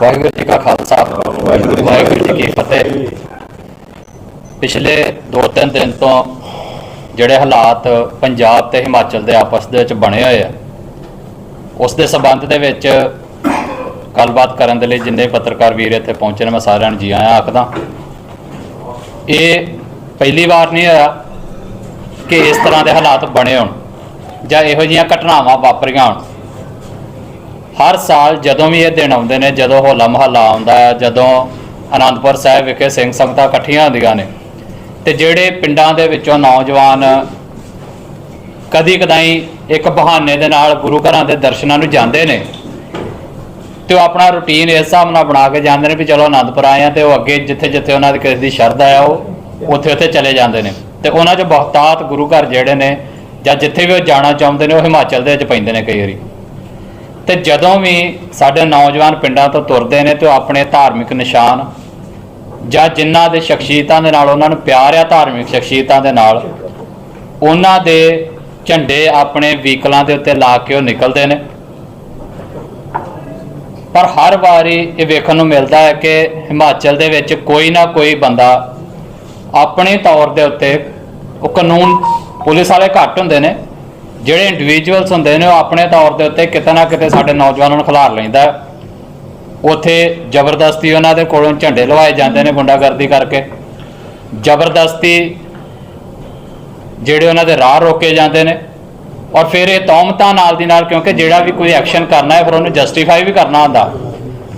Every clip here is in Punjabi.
ਵਾਹਿਗੁਰੂ ਜੀ ਕਾ ਖਾਲਸਾ, ਵਾਹਿਗੁਰੂ ਜੀ ਕੀ ਫਤਿਹ। ਪਿਛਲੇ 2-3 ਦਿਨ ਤੋਂ ਜਿਹੜੇ ਹਾਲਾਤ ਪੰਜਾਬ ਤੇ ਹਿਮਾਚਲ ਦੇ ਆਪਸ ਦੇ ਵਿੱਚ ਬਣੇ ਹੋਏ ਆ, ਉਸ ਦੇ ਸਬੰਧ ਦੇ ਵਿੱਚ ਗੱਲਬਾਤ ਕਰਨ ਦੇ ਲਈ ਜਿੰਨੇ ਪੱਤਰਕਾਰ ਵੀਰ ਇੱਥੇ ਪਹੁੰਚੇ ਨੇ, ਮੈਂ ਸਾਰਿਆਂ ਨੂੰ ਜੀ ਆਇਆਂ ਆਖਦਾ। ਇਹ ਪਹਿਲੀ ਵਾਰ ਨਹੀਂ ਹੋਇਆ ਕਿ ਇਸ ਤਰ੍ਹਾਂ ਦੇ ਹਾਲਾਤ ਬਣੇ ਹੋਣ ਜਾਂ ਇਹੋ ਜਿਹੀਆਂ ਘਟਨਾਵਾਂ ਵਾਪਰੀਆਂ ਹੋਣ। ਹਰ ਸਾਲ ਜਦੋਂ ਵੀ ਇਹ ਦਿਨ ਆਉਂਦੇ ਨੇ, ਜਦੋਂ ਹੋਲਾ ਮਹੱਲਾ ਆਉਂਦਾ ਹੈ, ਜਦੋਂ ਅਨੰਦਪੁਰ ਸਾਹਿਬ ਵਿਖੇ ਸਿੰਘ ਸੰਗਤਾਂ ਇਕੱਠੀਆਂ ਹੁੰਦੀਆਂ ਨੇ, ਤੇ ਜਿਹੜੇ ਪਿੰਡਾਂ ਦੇ ਵਿੱਚੋਂ ਨੌਜਵਾਨ ਕਦੀ ਕਦਾਈ ਇੱਕ ਬਹਾਨੇ ਦੇ ਨਾਲ ਗੁਰੂ ਘਰਾਂ ਦੇ ਦਰਸ਼ਨਾਂ ਨੂੰ ਜਾਂਦੇ ਨੇ, ਤੇ ਉਹ ਆਪਣਾ ਰੁਟੀਨ ਇਸ ਹਿਸਾਬ ਨਾਲ ਬਣਾ ਕੇ ਜਾਂਦੇ ਨੇ ਵੀ ਚਲੋ ਆਨੰਦਪੁਰ ਆਏ ਆ ਤੇ ਉਹ ਅੱਗੇ ਜਿੱਥੇ ਜਿੱਥੇ ਉਹਨਾਂ ਦੀ ਕਿਸੇ ਦੀ ਸ਼ਰਧਾ ਆ, ਉਹ ਉੱਥੇ ਉੱਥੇ ਚਲੇ ਜਾਂਦੇ ਨੇ, ਤੇ ਉਹਨਾਂ 'ਚ ਬਹੁਤਾਤ ਗੁਰੂ ਘਰ ਜਿਹੜੇ ਨੇ ਜਾਂ ਜਿੱਥੇ ਵੀ ਉਹ ਜਾਣਾ ਚਾਹੁੰਦੇ ਨੇ, ਉਹ ਹਿਮਾਚਲ ਦੇ ਵਿੱਚ ਪੈਂਦੇ ਨੇ ਕਈ ਵਾਰੀ। ਤੇ ਜਦੋਂ ਵੀ ਸਾਡੇ ਨੌਜਵਾਨ ਪਿੰਡਾਂ ਤੋਂ ਤੁਰਦੇ ਨੇ ਤੇ ਉਹ ਆਪਣੇ ਧਾਰਮਿਕ ਨਿਸ਼ਾਨ ਜਾਂ ਜਿਨ੍ਹਾਂ ਦੇ ਸ਼ਖਸੀਅਤਾਂ ਦੇ ਨਾਲ ਉਹਨਾਂ ਨੂੰ ਪਿਆਰ ਆ ਧਾਰਮਿਕ ਸ਼ਖਸੀਅਤਾਂ ਦੇ ਨਾਲ, ਉਹਨਾਂ ਦੇ ਝੰਡੇ ਆਪਣੇ ਵਹੀਕਲਾਂ ਦੇ ਉੱਤੇ ਲਾ ਕੇ ਉਹ ਨਿਕਲਦੇ ਨੇ। ਪਰ ਹਰ ਵਾਰੀ ਇਹ ਵੇਖਣ ਨੂੰ ਮਿਲਦਾ ਹੈ ਕਿ ਹਿਮਾਚਲ ਦੇ ਵਿੱਚ ਕੋਈ ਨਾ ਕੋਈ ਬੰਦਾ ਆਪਣੇ ਤੌਰ ਦੇ ਉੱਤੇ ਉਹ ਕਾਨੂੰਨ ਪੁਲਿਸ ਵਾਲੇ ਘੱਟ ਹੁੰਦੇ ਨੇ। ਜਿਹੜੇ ਇੰਡੀਵਿਜੂਅਲਸ ਹੁੰਦੇ ਨੇ, ਉਹ ਆਪਣੇ ਤੌਰ ਦੇ ਉੱਤੇ ਕਿਤੇ ਨਾ ਕਿਤੇ ਸਾਡੇ ਨੌਜਵਾਨਾਂ ਨੂੰ ਖਿਲਾਰ ਲੈਂਦਾ ਹੈ। ਉੱਥੇ ਜ਼ਬਰਦਸਤੀ ਉਹਨਾਂ ਦੇ ਕੋਲੋਂ ਝੰਡੇ ਲਵਾਏ ਜਾਂਦੇ ਨੇ ਗੁੰਡਾਗਰਦੀ ਕਰਕੇ। ਜ਼ਬਰਦਸਤੀ ਜਿਹੜੇ ਉਹਨਾਂ ਦੇ ਰਾਹ ਰੋਕੇ ਜਾਂਦੇ ਨੇ। ਔਰ ਫਿਰ ਇਹ ਤੌਮਤਾਂ ਨਾਲ ਦੀ ਨਾਲ, ਕਿਉਂਕਿ ਜਿਹੜਾ ਵੀ ਕੋਈ ਐਕਸ਼ਨ ਕਰਨਾ ਹੈ, ਫਿਰ ਉਹਨੂੰ ਜਸਟੀਫਾਈ ਵੀ ਕਰਨਾ ਹੁੰਦਾ।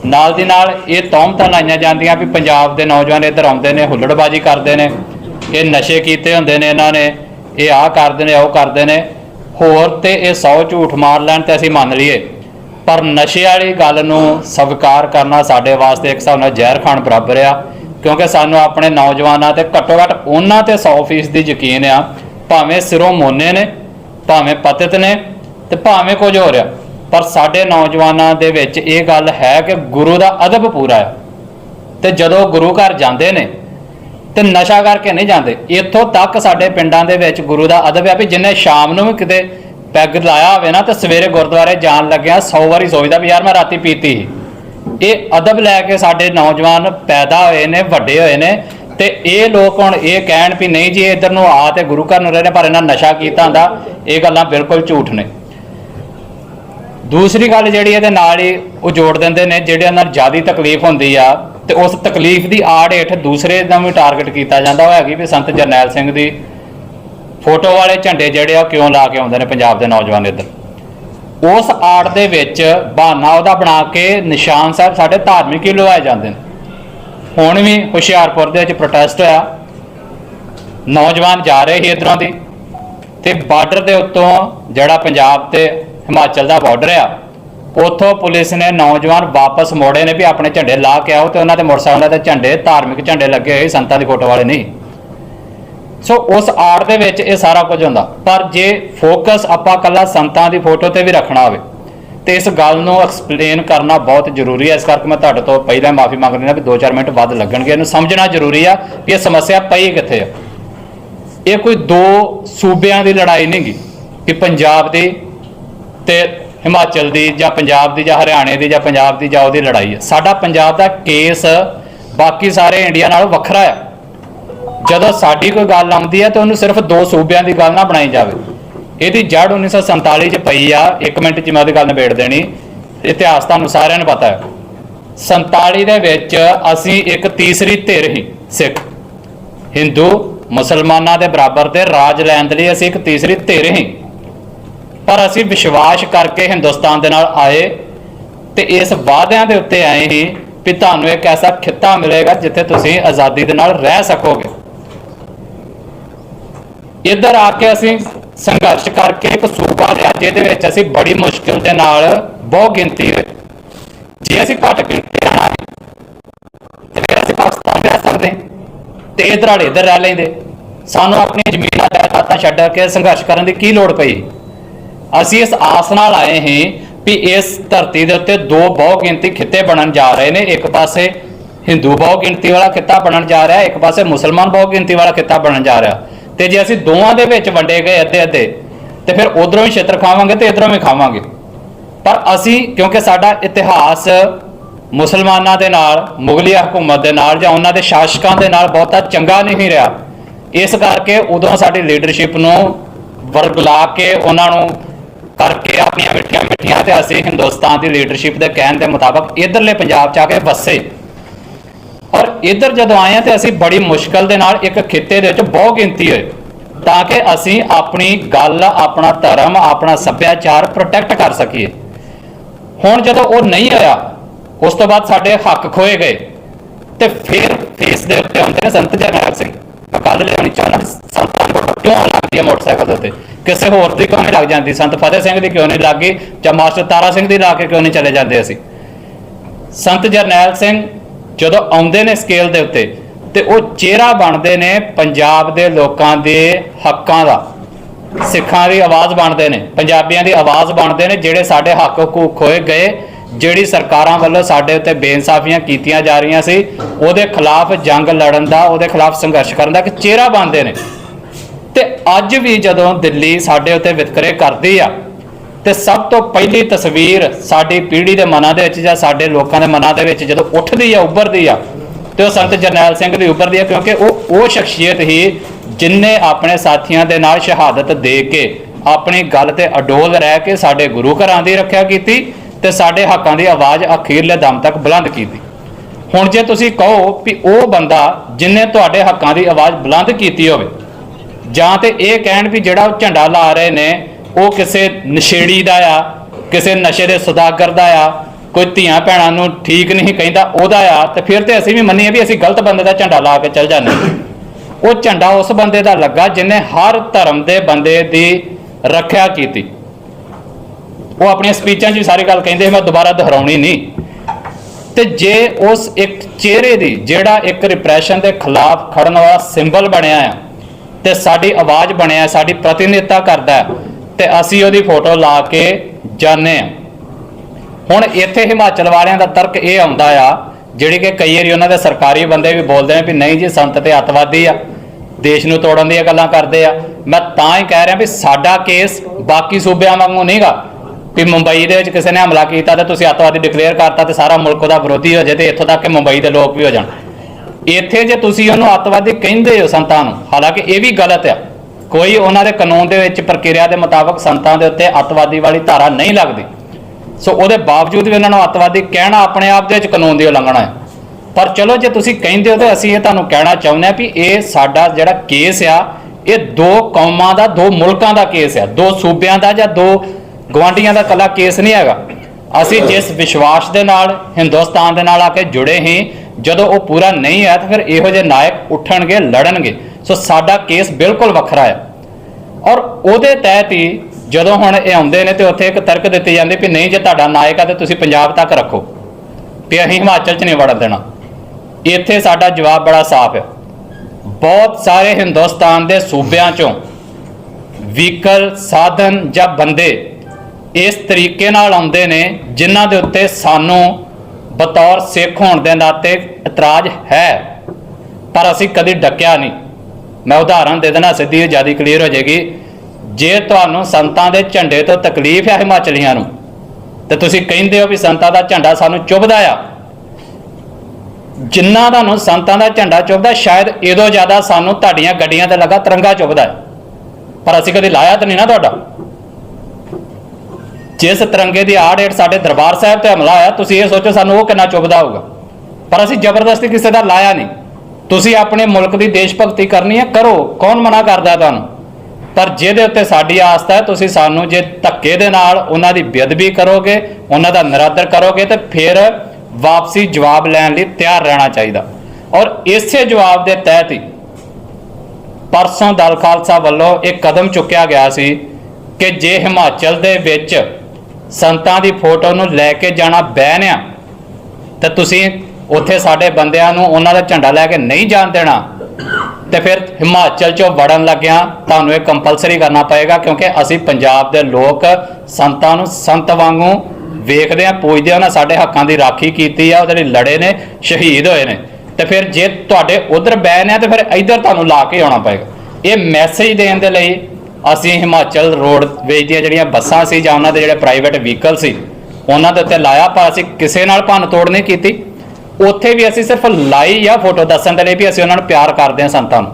ਨਾਲ ਦੀ ਨਾਲ ਇਹ ਤੌਮਤਾਂ ਲਾਈਆਂ ਜਾਂਦੀਆਂ ਵੀ ਪੰਜਾਬ ਦੇ ਨੌਜਵਾਨ ਇੱਧਰ ਆਉਂਦੇ ਨੇ, ਹੁੱਲੜਬਾਜੀ ਕਰਦੇ ਨੇ। ਇਹ ਨਸ਼ੇ ਕੀਤੇ ਹੁੰਦੇ ਨੇ ਇਹਨਾਂ ਨੇ। ਇਹ ਆਹ ਕਰਦੇ ਨੇ, ਉਹ ਕਰਦੇ ਨੇ। ਹੋਰ ਤੇ ਇਹ ਸੌ ਝੂਠ ਮਾਰ ਲੈਣ ਤੇ ਅਸੀਂ ਮੰਨ ਲਈਏ। ਪਰ ਨਸ਼ੇ ਵਾਲੀ ਗੱਲ ਨੂੰ ਸਵੀਕਾਰ ਕਰਨਾ ਸਾਡੇ ਵਾਸਤੇ ਇੱਕ ਹਿਸਾਬ ਨਾਲ ਜ਼ਹਿਰ ਖਾਣ ਬਰਾਬਰ ਆ, ਕਿਉਂਕਿ ਸਾਨੂੰ ਆਪਣੇ ਨੌਜਵਾਨਾਂ ਤੇ ਘੱਟੋ ਘੱਟ ਉਹਨਾਂ ਤੇ 100% ਦੀ ਯਕੀਨ ਆ, ਭਾਵੇਂ ਸਿਰੋਂ ਮੋਨੇ ਨੇ, ਭਾਵੇਂ ਪਤਿਤ ਨੇ ਤੇ ਭਾਵੇਂ ਕੁਝ ਹੋ ਰਿਹਾ ਪਰ ਸਾਡੇ ਨੌਜਵਾਨਾਂ ਦੇ ਵਿੱਚ ਇਹ ਗੱਲ ਹੈ ਕਿ ਗੁਰੂ ਦਾ ਅਦਬ ਪੂਰਾ ਹੈ ਤੇ ਜਦੋਂ ਗੁਰੂ ਘਰ ਜਾਂਦੇ ਨੇ ਤੇ ਨਸ਼ਾ ਕਰਕੇ ਨਹੀਂ ਜਾਂਦੇ। ਇੱਥੋਂ ਤੱਕ ਸਾਡੇ ਪਿੰਡਾਂ ਦੇ ਵਿੱਚ ਗੁਰੂ ਦਾ ਅਦਬ ਹੈ ਵੀ ਜਿੰਨੇ ਸ਼ਾਮ ਨੂੰ ਵੀ ਕਿਤੇ ਪੈਗ ਲਾਇਆ ਹੋਵੇ ਨਾ ਤੇ ਸਵੇਰੇ ਗੁਰਦੁਆਰੇ ਜਾਣ ਲੱਗਿਆ 100 ਵਾਰੀ ਸੋਚਦਾ ਵੀ ਯਾਰ ਮੈਂ ਰਾਤੀ ਪੀਤੀ ਇਹ ਅਦਬ ਲੈ ਕੇ ਸਾਡੇ ਨੌਜਵਾਨ ਪੈਦਾ ਹੋਏ ਨੇ, ਵੱਡੇ ਹੋਏ ਨੇ ਤੇ ਇਹ ਲੋਕ ਹੁਣ ਇਹ ਕਹਿਣ ਵੀ ਨਹੀਂ ਜੀ ਇਧਰ ਨੂੰ ਆ ਤੇ ਗੁਰੂ ਘਰ ਨੂੰ ਰਹੇ ਨੇ ਪਰ ਇਹਨਾਂ ਨਸ਼ਾ ਕੀਤਾ ਹੁੰਦਾ, ਇਹ ਗੱਲਾਂ ਬਿਲਕੁਲ ਝੂਠ ਨੇ। ਦੂਸਰੀ ਗੱਲ ਜਿਹੜੀ ਇਹਦੇ ਨਾਲ ਹੀ ਉਹ ਜੋੜ ਦਿੰਦੇ ਨੇ, ਜਿਹੜੇ ਉਹਨਾਂ ਨੂੰ ਜ਼ਿਆਦੀ ਤਕਲੀਫ ਹੁੰਦੀ ਆ ਤੇ ਉਸ ਤਕਲੀਫ ਦੀ ਆੜ ਹੇਠ ਦੂਸਰੇ ਦਾ ਵੀ ਟਾਰਗੇਟ ਕੀਤਾ ਜਾਂਦਾ, ਉਹ ਹੈਗੀ ਵੀ ਸੰਤ ਜਰਨੈਲ ਸਿੰਘ ਦੀ ਫੋਟੋ ਵਾਲੇ ਝੰਡੇ ਜਿਹੜੇ ਆ ਉਹ ਕਿਉਂ ਲਾ ਕੇ ਆਉਂਦੇ ਨੇ ਪੰਜਾਬ ਦੇ ਨੌਜਵਾਨ ਇੱਧਰ। ਉਸ ਆੜ ਦੇ ਵਿੱਚ ਬਹਾਨਾ ਉਹਦਾ ਬਣਾ ਕੇ ਨਿਸ਼ਾਨ ਸਾਹਿਬ ਸਾਡੇ ਧਾਰਮਿਕ ਹੀ ਲਵਾਏ ਜਾਂਦੇ ਨੇ। ਹੁਣ ਵੀ ਹੁਸ਼ਿਆਰਪੁਰ ਦੇ ਵਿੱਚ ਪ੍ਰੋਟੈਸਟ ਹੋਇਆ। ਨੌਜਵਾਨ ਜਾ ਰਹੇ ਸੀ ਇਧਰੋਂ ਦੀ ਤੇ ਬਾਰਡਰ ਦੇ ਉੱਤੋਂ ਜਿਹੜਾ ਪੰਜਾਬ ਤੇ ਹਿਮਾਚਲ ਦਾ ਬਾਰਡਰ ਆ ਉੱਥੋਂ ਪੁਲਿਸ ਨੇ ਨੌਜਵਾਨ ਵਾਪਸ ਮੋੜੇ ਨੇ ਵੀ ਆਪਣੇ ਝੰਡੇ ਲਾ ਕੇ ਆਓ ਤੇ ਉਹਨਾਂ ਦੇ ਮੋਟਰਸਾਈਕਲਾਂ ਤੇ ਝੰਡੇ, ਧਾਰਮਿਕ ਝੰਡੇ ਲੱਗੇ ਹੋਏ ਸੰਤਾਂ ਦੀ ਫੋਟੋ ਵਾਲੇ ਨਹੀਂ ਸੋ ਉਸ ਆੜ ਦੇ ਵਿੱਚ ਇਹ ਸਾਰਾ ਕੁਝ ਹੁੰਦਾ। ਪਰ ਜੇ ਫੋਕਸ ਆਪਾਂ ਕੱਲਾ ਸੰਤਾਂ ਦੀ ਫੋਟੋ ਤੇ ਵੀ ਰੱਖਣਾ ਹੋਵੇ, ਤੇ ਇਸ ਗੱਲ ਨੂੰ ਐਕਸਪਲੇਨ ਕਰਨਾ ਬਹੁਤ ਜ਼ਰੂਰੀ ਹੈ। ਇਸ ਕਰਕੇ ਮੈਂ ਤੁਹਾਡੇ ਤੋਂ ਪਹਿਲਾਂ ਮਾਫੀ ਮੰਗ ਲੈਣਾ ਵੀ 2-4 ਮਿੰਟ ਵੱਧ ਲੱਗਣਗੇ। ਇਹਨੂੰ ਸਮਝਣਾ ਜ਼ਰੂਰੀ ਆ ਕਿ ਇਹ ਸਮੱਸਿਆ ਪਈ ਕਿੱਥੇ ਆ। ਇਹ ਕੋਈ ਦੋ ਸੂਬਿਆਂ ਦੀ ਲੜਾਈ ਨਹੀਂਗੀ ਕਿ ਪੰਜਾਬ ਦੀ ਤੇ ਹਿਮਾਚਲ ਦੀ ਜਾਂ ਪੰਜਾਬ ਦੀ ਜਾਂ ਹਰਿਆਣੇ ਦੀ ਜਾਂ ਪੰਜਾਬ ਦੀ ਜਾਂ ਉਹਦੀ ਲੜਾਈ ਹੈ। ਸਾਡਾ ਪੰਜਾਬ ਦਾ ਕੇਸ ਬਾਕੀ ਸਾਰੇ ਇੰਡੀਆ ਨਾਲੋਂ ਵੱਖਰਾ ਹੈ। ਜਦੋਂ ਸਾਡੀ ਕੋਈ ਗੱਲ ਆਉਂਦੀ ਹੈ ਤਾਂ ਉਹਨੂੰ ਸਿਰਫ ਦੋ ਸੂਬਿਆਂ ਦੀ ਗੱਲ ਨਾ ਬਣਾਈ ਜਾਵੇ। ਇਹਦੀ ਜੜ 1947 ਚ ਪਈ ਆ। ਇੱਕ ਮਿੰਟ ਚ ਮੈਂ ਉਹਦੀ ਗੱਲ ਨਿਬੇੜ ਦੇਣੀ। ਇਤਿਹਾਸ ਤੁਹਾਨੂੰ ਸਾਰਿਆਂ ਨੂੰ ਪਤਾ ਹੈ। 47 ਦੇ ਵਿੱਚ ਅਸੀਂ ਇੱਕ ਤੀਸਰੀ ਧਿਰ ਹੀ ਸਿੱਖ। ਹਿੰਦੂ, ਮੁਸਲਮਾਨਾਂ ਦੇ ਬਰਾਬਰ ਤੇ ਰਾਜ ਲੈਣ ਦੇ ਲਈ ਅਸੀਂ ਇੱਕ ਤੀਸਰੀ ਧਿਰ ਹੀ ਪਰ ਅਸੀਂ ਵਿਸ਼ਵਾਸ ਕਰਕੇ ਹਿੰਦੁਸਤਾਨ ਦੇ ਨਾਲ ਆਏ ਤੇ ਇਸ ਵਾਅਦਿਆਂ ਦੇ ਉੱਤੇ ਆਏ ਹੀ ਵੀ ਤੁਹਾਨੂੰ ਇੱਕ ਐਸਾ ਖਿੱਤਾ ਮਿਲੇਗਾ ਜਿੱਥੇ ਤੁਸੀਂ ਆਜ਼ਾਦੀ ਦੇ ਨਾਲ ਰਹਿ ਸਕੋਗੇ। ਇੱਧਰ ਆ ਕੇ ਅਸੀਂ ਸੰਘਰਸ਼ ਕਰਕੇ ਇੱਕ ਸੂਬਾ ਲਿਆ, ਜਿਹਦੇ ਵਿੱਚ ਅਸੀਂ ਬੜੀ ਮੁਸ਼ਕਿਲ ਦੇ ਨਾਲ ਬਹੁ ਗਿਣਤੀ ਵਿੱਚ ਜੇ ਅਸੀਂ ਘੱਟ ਗਿਣਤੀ ਆਣਾ ਤੇ ਫਿਰ ਅਸੀਂ ਪਾਕਿਸਤਾਨ ਰਹਿ ਸਕਦੇ। ਤੇ ਇਧਰ ਵਾਲੇ ਇੱਧਰ ਰਹਿ ਲੈਂਦੇ। ਸਾਨੂੰ ਆਪਣੀ ਜ਼ਮੀਨਾਂ, ਜਾਇਦਾਦਾਂ ਛੱਡ ਕੇ ਸੰਘਰਸ਼ ਕਰਨ ਦੀ ਕੀ ਲੋੜ ਪਈ? ਅਸੀਂ ਇਸ ਆਸ ਨਾਲ ਆਏ ਹਾਂ ਵੀ ਇਸ ਧਰਤੀ ਦੇ ਉੱਤੇ ਦੋ ਬਹੁ ਗਿਣਤੀ ਖਿੱਤੇ ਬਣਨ ਜਾ ਰਹੇ ਨੇ। ਇੱਕ ਪਾਸੇ ਹਿੰਦੂ ਬਹੁ ਗਿਣਤੀ ਵਾਲਾ ਖਿੱਤਾ ਬਣਨ ਜਾ ਰਿਹਾ, ਇੱਕ ਪਾਸੇ ਮੁਸਲਮਾਨ ਬਹੁ ਗਿਣਤੀ ਵਾਲਾ ਖਿੱਤਾ ਬਣਨ ਜਾ ਰਿਹਾ। ਤੇ ਜੇ ਅਸੀਂ ਦੋਵਾਂ ਦੇ ਵਿੱਚ ਵੰਡੇ ਗਏ ਅੱਧੇ ਅੱਧੇ, ਤੇ ਫਿਰ ਉਧਰੋਂ ਵੀ ਛਿੱਤਰ ਖਾਵਾਂਗੇ ਤੇ ਇਧਰੋਂ ਵੀ ਖਾਵਾਂਗੇ। ਪਰ ਅਸੀਂ, ਕਿਉਂਕਿ ਸਾਡਾ ਇਤਿਹਾਸ ਮੁਸਲਮਾਨਾਂ ਦੇ ਨਾਲ, ਮੁਗਲਿਆ ਹਕੂਮਤ ਦੇ ਨਾਲ ਜਾਂ ਉਹਨਾਂ ਦੇ ਸ਼ਾਸਕਾਂ ਦੇ ਨਾਲ ਬਹੁਤਾ ਚੰਗਾ ਨਹੀਂ ਰਿਹਾ। ਇਸ ਕਰਕੇ ਉਦੋਂ ਸਾਡੀ ਲੀਡਰਸ਼ਿਪ ਨੂੰ ਵਰਗਲਾ ਕੇ ਉਹਨਾਂ ਨੂੰ ਕਰਕੇ ਆਪਣੀਆਂ ਮਿੱਠੀਆਂ ਮਿੱਠੀਆਂ ਤੇ ਅਸੀਂ ਹਿੰਦੁਸਤਾਨ ਦੀ ਲੀਡਰਸ਼ਿਪ ਦੇ ਕਹਿਣ ਦੇ ਮੁਤਾਬਕ ਇਧਰਲੇ ਪੰਜਾਬ ਚ ਆ ਕੇ ਵਸੇ। ਔਰ ਇੱਧਰ ਜਦੋਂ ਆਏ ਹਾਂ ਤੇ ਅਸੀਂ ਬੜੀ ਮੁਸ਼ਕਲ ਦੇ ਨਾਲ ਇੱਕ ਖਿੱਤੇ ਦੇ ਵਿੱਚ ਬਹੁ ਗਿਣਤੀ ਹੋਏ, ਤਾਂ ਕਿ ਅਸੀਂ ਆਪਣੀ ਗੱਲ, ਆਪਣਾ ਧਰਮ, ਆਪਣਾ ਸੱਭਿਆਚਾਰ ਪ੍ਰੋਟੈਕਟ ਕਰ ਸਕੀਏ। ਹੁਣ ਜਦੋਂ ਉਹ ਨਹੀਂ ਹੋਇਆ ਉਸ ਤੋਂ ਬਾਅਦ ਸਾਡੇ ਹੱਕ ਖੋਏ ਗਏ। ਤੇ ਫਿਰ ਫੇਸ ਦੇ ਉੱਤੇ ਆਉਂਦੇ ਨੇ ਸੰਤ ਜਰਨੈਲ ਸਿੰਘ। ਮੈਂ ਲਿਆਉਣੀ ਚਾਹੁੰਦਾ ਸੰਤਾਂ ਨੂੰ ਕਿਉਂ ਲੱਗਦੀ ਹੈ ਮੋਟਰਸਾਈਕਲ ਉੱਤੇ? ਕਿਸੇ ਹੋਰ ਦੀ ਕਿਉਂ ਨਹੀਂ ਲੱਗ ਜਾਂਦੀ? ਸੰਤ ਫਤਿਹ ਸਿੰਘ ਦੀ ਕਿਉਂ ਨਹੀਂ ਲੱਗੀ ਜਾਂ ਮਾਸਟਰ ਤਾਰਾ ਸਿੰਘ ਦੀ ਲਾ ਕੇ ਕਿਉਂ ਨਹੀਂ ਚਲੇ ਜਾਂਦੇ ਅਸੀਂ? ਸੰਤ ਜਰਨੈਲ ਸਿੰਘ ਜਦੋਂ ਆਉਂਦੇ ਨੇ ਸਕੇਲ ਦੇ ਉੱਤੇ, ਤੇ ਉਹ ਚਿਹਰਾ ਬਣਦੇ ਨੇ ਪੰਜਾਬ ਦੇ ਲੋਕਾਂ ਦੇ ਹੱਕਾਂ ਦਾ। ਸਿੱਖਾਂ ਦੀ ਆਵਾਜ਼ ਬਣਦੇ ਨੇ, ਪੰਜਾਬੀਆਂ ਦੀ ਆਵਾਜ਼ ਬਣਦੇ ਨੇ, ਜਿਹੜੇ ਸਾਡੇ ਹੱਕ ਹਕੂਕ ਖੋਏ ਗਏ ਜਿਹੜੀ ਸਰਕਾਰਾਂ ਵੱਲੋਂ ਸਾਡੇ ਉੱਤੇ ਬੇਇਨਸਾਫੀਆਂ ਕੀਤੀਆਂ ਜਾ ਰਹੀਆਂ ਸੀ, ਉਹਦੇ ਖਿਲਾਫ ਜੰਗ ਲੜਨ ਦਾ, ਉਹਦੇ ਖਿਲਾਫ ਸੰਘਰਸ਼ ਕਰਨ ਦਾ ਇੱਕ ਚਿਹਰਾ ਬਣਦੇ ਨੇ। ਤੇ ਅੱਜ ਵੀ ਜਦੋਂ ਦਿੱਲੀ ਸਾਡੇ ਉੱਤੇ ਵਿਤਕਰੇ ਕਰਦੀ ਆ, ਤੇ ਸਭ ਤੋਂ ਪਹਿਲੀ ਤਸਵੀਰ ਸਾਡੀ ਪੀੜ੍ਹੀ ਦੇ ਮਨਾਂ ਦੇ ਵਿੱਚ ਜਾਂ ਸਾਡੇ ਲੋਕਾਂ ਦੇ ਮਨਾਂ ਦੇ ਵਿੱਚ ਜਦੋਂ ਉੱਠਦੀ ਆ, ਉੱਭਰਦੀ ਆ, ਤੇ ਉਹ ਸੰਤ ਜਰਨੈਲ ਸਿੰਘ ਦੀ ਉੱਭਰਦੀ ਆ, ਕਿਉਂਕਿ ਉਹ ਉਹ ਸ਼ਖਸੀਅਤ ਹੀ ਜਿਨਨੇ ਆਪਣੇ ਸਾਥੀਆਂ ਦੇ ਨਾਲ ਸ਼ਹਾਦਤ ਦੇ ਕੇ ਆਪਣੀ ਗੱਲ ਤੇ ਅਡੋਲ ਰਹਿ ਕੇ ਸਾਡੇ ਗੁਰੂ ਘਰਾਂ ਦੀ ਰੱਖਿਆ ਕੀਤੀ ਤੇ ਸਾਡੇ ਹੱਕਾਂ ਦੀ ਆਵਾਜ਼ ਅਖੀਰਲੇ ਦਮ ਤੱਕ ਬੁਲੰਦ ਕੀਤੀ। ਹੁਣ ਜੇ ਤੁਸੀਂ ਕਹੋ ਵੀ ਉਹ ਬੰਦਾ ਜਿਨੇ ਤੁਹਾਡੇ ਹੱਕਾਂ ਦੀ ਆਵਾਜ਼ ਬੁਲੰਦ ਕੀਤੀ ਹੋਵੇ, ਜਾਂ ਤੇ ਇਹ ਕਹਿਣ ਵੀ ਜਿਹੜਾ ਉਹ ਝੰਡਾ ਲਾ ਰਹੇ ਨੇ, ਉਹ ਕਿਸੇ ਨਸ਼ੇੜੀ ਦਾ ਆ, ਕਿਸੇ ਨਸ਼ੇ ਦੇ ਸੁਦਾਗਰ ਦਾ ਆ, ਕੋਈ ਧੀਆਂ ਭੈਣਾਂ ਨੂੰ ਠੀਕ ਨਹੀਂ ਕਹਿੰਦਾ ਉਹਦਾ ਆ, ਤੇ ਫਿਰ ਤੇ ਅਸੀਂ ਵੀ ਮੰਨੀਏ ਵੀ ਅਸੀਂ ਗਲਤ ਬੰਦੇ ਦਾ ਝੰਡਾ ਲਾ ਕੇ ਚੱਲ ਜਾਂਦੇ ਉਹ ਝੰਡਾ ਉਸ ਬੰਦੇ ਦਾ ਲੱਗਾ ਜਿਨੇ ਹਰ ਧਰਮ ਦੇ ਬੰਦੇ ਦੀ ਰੱਖਿਆ ਕੀਤੀ। ਉਹ ਆਪਣੀਆਂ ਸਪੀਚਾਂ 'ਚ ਵੀ ਸਾਰੀ ਗੱਲ ਕਹਿੰਦੇ ਮੈਂ ਦੁਬਾਰਾ ਦੁਹਰਾਉਣੀ ਨਹੀਂ। ਤੇ ਜੇ ਉਸ ਇੱਕ ਚਿਹਰੇ ਦੀ ਜਿਹੜਾ ਇੱਕ ਰਿਪਰੈਸ਼ਨ ਦੇ ਖਿਲਾਫ ਖੜਨ ਵਾਲਾ ਸਿੰਬਲ ਬਣਿਆ ਆ ਤੇ ਸਾਡੀ ਆਵਾਜ਼ ਬਣਿਆ ਸਾਡੀ ਪ੍ਰਤੀਨਿਧਤਾ ਕਰਦਾ ਹੈ, ਤੇ ਅਸੀਂ ਉਹਦੀ ਫੋਟੋ ਲਾ ਕੇ ਜਾਣੇ ਆ ਹੁਣ ਇੱਥੇ ਹਿਮਾਚਲ ਵਾਲਿਆਂ ਦਾ ਤਰਕ ਇਹ ਆਉਂਦਾ ਆ ਜਿਹੜੀ ਕਿ ਕਈ ਵਾਰੀ ਉਹਨਾਂ ਦੇ ਸਰਕਾਰੀ ਬੰਦੇ ਵੀ ਬੋਲਦੇ ਨੇ ਵੀ ਨਹੀਂ ਜੀ ਸੰਤ ਤੇ ਅੱਤਵਾਦੀ ਆ ਦੇਸ਼ ਨੂੰ ਤੋੜਨ ਦੀਆਂ ਗੱਲਾਂ ਕਰਦੇ ਆ। ਮੈਂ ਤਾਂ ਹੀ ਕਹਿ ਰਿਹਾ ਵੀ ਸਾਡਾ ਕੇਸ ਬਾਕੀ ਸੂਬਿਆਂ ਵਾਂਗੂ ਨਹੀਂਗਾ ਵੀ ਮੁੰਬਈ ਦੇ ਵਿੱਚ ਕਿਸੇ ਨੇ ਹਮਲਾ ਕੀਤਾ ਤਾਂ ਤੁਸੀਂ ਅੱਤਵਾਦੀ ਡਿਕਲੇਅਰ ਕਰਤਾ ਤੇ ਸਾਰਾ ਮੁਲਕ ਉਹਦਾ ਵਿਰੋਧੀ ਹੋ ਜਾਏ ਤੇ ਇੱਥੋਂ ਤੱਕ ਕਿ ਮੁੰਬਈ ਦੇ ਲੋਕ ਵੀ ਹੋ ਜਾਣ। ਇੱਥੇ ਜੇ ਤੁਸੀਂ ਉਹਨੂੰ ਅੱਤਵਾਦੀ ਕਹਿੰਦੇ ਹੋ ਸੰਤਾਂ ਨੂੰ, ਹਾਲਾਂਕਿ ਇਹ ਵੀ ਗਲਤ ਆ। ਕੋਈ ਉਹਨਾਂ ਦੇ ਕਾਨੂੰਨ ਦੇ ਵਿੱਚ ਪ੍ਰਕਿਰਿਆ ਦੇ ਮੁਤਾਬਕ ਸੰਤਾਂ ਦੇ ਉੱਤੇ ਅੱਤਵਾਦੀ ਵਾਲੀ ਧਾਰਾ ਨਹੀਂ ਲੱਗਦੀ। ਸੋ ਉਹਦੇ ਬਾਵਜੂਦ ਵੀ ਉਹਨਾਂ ਨੂੰ ਅੱਤਵਾਦੀ ਕਹਿਣਾ ਆਪਣੇ ਆਪ ਦੇ ਵਿੱਚ ਕਾਨੂੰਨ ਦੀ ਉਲੰਘਣਾ ਹੈ। ਪਰ ਚਲੋ ਜੇ ਤੁਸੀਂ ਕਹਿੰਦੇ ਹੋ ਤਾਂ ਅਸੀਂ ਇਹ ਤੁਹਾਨੂੰ ਕਹਿਣਾ ਚਾਹੁੰਦੇ ਹਾਂ ਵੀ ਇਹ ਸਾਡਾ ਜਿਹੜਾ ਕੇਸ ਆ, ਇਹ ਦੋ ਕੌਮਾਂ ਦਾ, ਦੋ ਮੁਲਕਾਂ ਦਾ ਕੇਸ ਆ। ਦੋ ਸੂਬਿਆਂ ਦਾ ਜਾਂ ਦੋ ਗਵਾਂਡੀਆਂ ਦਾ ਕੱਲਾ ਕੇਸ ਨਹੀਂ ਹੈਗਾ। ਅਸੀਂ ਜਿਸ ਵਿਸ਼ਵਾਸ ਦੇ ਨਾਲ, ਹਿੰਦੁਸਤਾਨ ਦੇ ਨਾਲ ਆ ਕੇ ਜੁੜੇ ਹੀ, ਜਦੋਂ ਉਹ ਪੂਰਾ ਨਹੀਂ ਹੈ ਤਾਂ ਫਿਰ ਇਹੋ ਜਿਹੇ ਨਾਇਕ ਉੱਠਣਗੇ, ਲੜਨਗੇ। ਸੋ ਸਾਡਾ ਕੇਸ ਬਿਲਕੁਲ ਵੱਖਰਾ ਹੈ ਔਰ ਉਹਦੇ ਤਹਿਤ ਹੀ ਜਦੋਂ ਹੁਣ ਇਹ ਆਉਂਦੇ ਨੇ ਤੇ ਉੱਥੇ ਇੱਕ ਤਰਕ ਦਿੱਤੀ ਜਾਂਦੀ ਵੀ ਨਹੀਂ, ਜੇ ਤੁਹਾਡਾ ਨਾਇਕ ਆ ਤੇ ਤੁਸੀਂ ਪੰਜਾਬ ਤੱਕ ਰੱਖੋ। ਵੀ ਅਸੀਂ ਹਿਮਾਚਲ 'ਚ ਨਹੀਂ ਵੜਨ ਦੇਣਾ। ਇੱਥੇ ਸਾਡਾ ਜਵਾਬ ਬੜਾ ਸਾਫ਼ ਹੈ ਬਹੁਤ ਸਾਰੇ ਹਿੰਦੁਸਤਾਨ ਦੇ ਸੂਬਿਆਂ 'ਚੋਂ ਵਹੀਕਲ, ਸਾਧਨ ਜਾਂ ਬੰਦੇ ਇਸ ਤਰੀਕੇ ਨਾਲ ਆਉਂਦੇ ਨੇ ਜਿਨ੍ਹਾਂ ਦੇ ਉੱਤੇ ਸਾਨੂੰ ਬਤੌਰ ਸਿੱਖ ਹੋਣ ਦੇ ਨਾਤੇ ਇਤਰਾਜ਼ ਹੈ। ਪਰ ਅਸੀਂ ਕਦੀ ਡੱਕਿਆ ਨਹੀਂ। ਮੈਂ ਉਦਾਹਰਨ ਦੇ ਦੇਣਾ ਸਿੱਧੀ ਜ਼ਿਆਦਾ ਕਲੀਅਰ ਹੋ ਜਾਏਗੀ। ਜੇ ਤੁਹਾਨੂੰ ਸੰਤਾਂ ਦੇ ਝੰਡੇ ਤੋਂ ਤਕਲੀਫ ਹੈ ਹਿਮਾਚਲੀਆਂ ਨੂੰ, ਤੇ ਤੁਸੀਂ ਕਹਿੰਦੇ ਹੋ ਵੀ ਸੰਤਾਂ ਦਾ ਝੰਡਾ ਸਾਨੂੰ ਚੁੱਭਦਾ ਆ। ਜਿੰਨਾ ਤੁਹਾਨੂੰ ਸੰਤਾਂ ਦਾ ਝੰਡਾ ਚੁੱਭਦਾ, ਸ਼ਾਇਦ ਇਹਦੋਂ ਜ਼ਿਆਦਾ ਸਾਨੂੰ ਤੁਹਾਡੀਆਂ ਗੱਡੀਆਂ ਤੇ ਲੱਗਾ ਤਿਰੰਗਾ ਚੁੱਭਦਾ। ਪਰ ਅਸੀਂ ਕਦੇ ਲਾਇਆ ਤਾਂ ਨਹੀਂ ਨਾ ਤੁਹਾਡਾ। ਜਿਸ ਤਿਰੰਗੇ ਦੀ ਆੜ ਹੇਠ ਸਾਡੇ ਦਰਬਾਰ ਸਾਹਿਬ ਤੇ ਹਮਲਾ ਆਇਆ ਤੁਸੀਂ ਇਹ ਸੋਚੋ ਸਾਨੂੰ ਉਹ ਕਿੰਨਾ ਚੁੱਭਦਾ ਹੋਊਗਾ। ਪਰ ਅਸੀਂ ਜ਼ਬਰਦਸਤੀ ਕਿਸੇ ਦਾ ਲਾਇਆ ਨਹੀਂ। ਤੁਸੀਂ ਆਪਣੇ ਮੁਲਕ ਦੀ ਦੇਸ਼ ਭਗਤੀ ਕਰਨੀ ਹੈ, ਕਰੋ। ਕੌਣ ਮਨਾ ਕਰਦਾ ਤੁਹਾਨੂੰ? ਪਰ ਜਿਹਦੇ ਉੱਤੇ ਸਾਡੀ ਆਸਥਾ ਹੈ, ਤੁਸੀਂ ਸਾਨੂੰ ਜੇ ਧੱਕੇ ਦੇ ਨਾਲ ਉਹਨਾਂ ਦੀ ਬੇਅਦਬੀ ਕਰੋਗੇ, ਉਹਨਾਂ ਦਾ ਨਿਰਾਦਰ ਕਰੋਗੇ, ਤੇ ਫਿਰ ਵਾਪਸੀ ਜਵਾਬ ਲੈਣ ਲਈ ਤਿਆਰ ਰਹਿਣਾ ਚਾਹੀਦਾ। ਔਰ ਇਸੇ ਜਵਾਬ ਦੇ ਤਹਿਤ ਹੀ ਪਰਸੋਂ ਦਲ ਖਾਲਸਾ ਵੱਲੋਂ ਇੱਕ ਕਦਮ ਚੁੱਕਿਆ ਗਿਆ ਸੀ ਕਿ ਜੇ ਹਿਮਾਚਲ ਦੇ ਵਿੱਚ ਸੰਤਾਂ ਦੀ ਫੋਟੋ ਨੂੰ ਲੈ ਕੇ ਜਾਣਾ ਬੈਨ ਆ। ਤੇ ਤੁਸੀਂ ਉੱਥੇ ਸਾਡੇ ਬੰਦਿਆਂ ਨੂੰ ਉਹਨਾਂ ਦਾ ਝੰਡਾ ਲੈ ਕੇ ਨਹੀਂ ਜਾਣ ਦੇਣਾ। ਤੇ ਫਿਰ ਹਿਮਾਚਲ ਚੋਂ ਵੜਨ ਲੱਗਿਆ ਤੁਹਾਨੂੰ ਇਹ ਕੰਪਲਸਰੀ ਕਰਨਾ ਪਏਗਾ ਕਿਉਂਕਿ ਅਸੀਂ ਪੰਜਾਬ ਦੇ ਲੋਕ ਸੰਤਾਂ ਨੂੰ ਸੰਤ ਵਾਂਗੂ ਵੇਖਦੇ ਆ ਪੂਜਦੇ ਆ ਉਹਨਾਂ ਸਾਡੇ ਹੱਕਾਂ ਦੀ ਰਾਖੀ ਕੀਤੀ ਆ ਉਹਦੇ ਲਈ ਲੜੇ ਨੇ, ਸ਼ਹੀਦ ਹੋਏ ਨੇ। ਤੇ ਫਿਰ ਜੇ ਤੁਹਾਡੇ ਉਧਰ ਬੈਨ ਹੈ ਤੇ ਫਿਰ ਇੱਧਰ ਤੁਹਾਨੂੰ ਲਾ ਕੇ ਆਉਣਾ ਪਏਗਾ। ਇਹ ਮੈਸੇਜ ਦੇਣ ਦੇ ਲਈ ਅਸੀਂ ਹਿਮਾਚਲ ਰੋਡਵੇਜ਼ ਦੀਆਂ ਜਿਹੜੀਆਂ ਬੱਸਾਂ ਸੀ ਜਾਂ ਉਹਨਾਂ ਦੇ ਜਿਹੜੇ ਪ੍ਰਾਈਵੇਟ ਵਹੀਕਲ ਸੀ, ਉਹਨਾਂ ਦੇ ਉੱਤੇ ਲਾਇਆ ਪਰ ਅਸੀਂ ਕਿਸੇ ਨਾਲ ਭੰਨ ਤੋੜ ਨਹੀਂ ਕੀਤੀ। ਉੱਥੇ ਵੀ ਅਸੀਂ ਸਿਰਫ ਲਾਈ ਆ ਫੋਟੋ ਦੱਸਣ ਦੇ ਲਈ ਵੀ ਅਸੀਂ ਉਹਨਾਂ ਨੂੰ ਪਿਆਰ ਕਰਦੇ ਹਾਂ ਸੰਤਾਂ ਨੂੰ।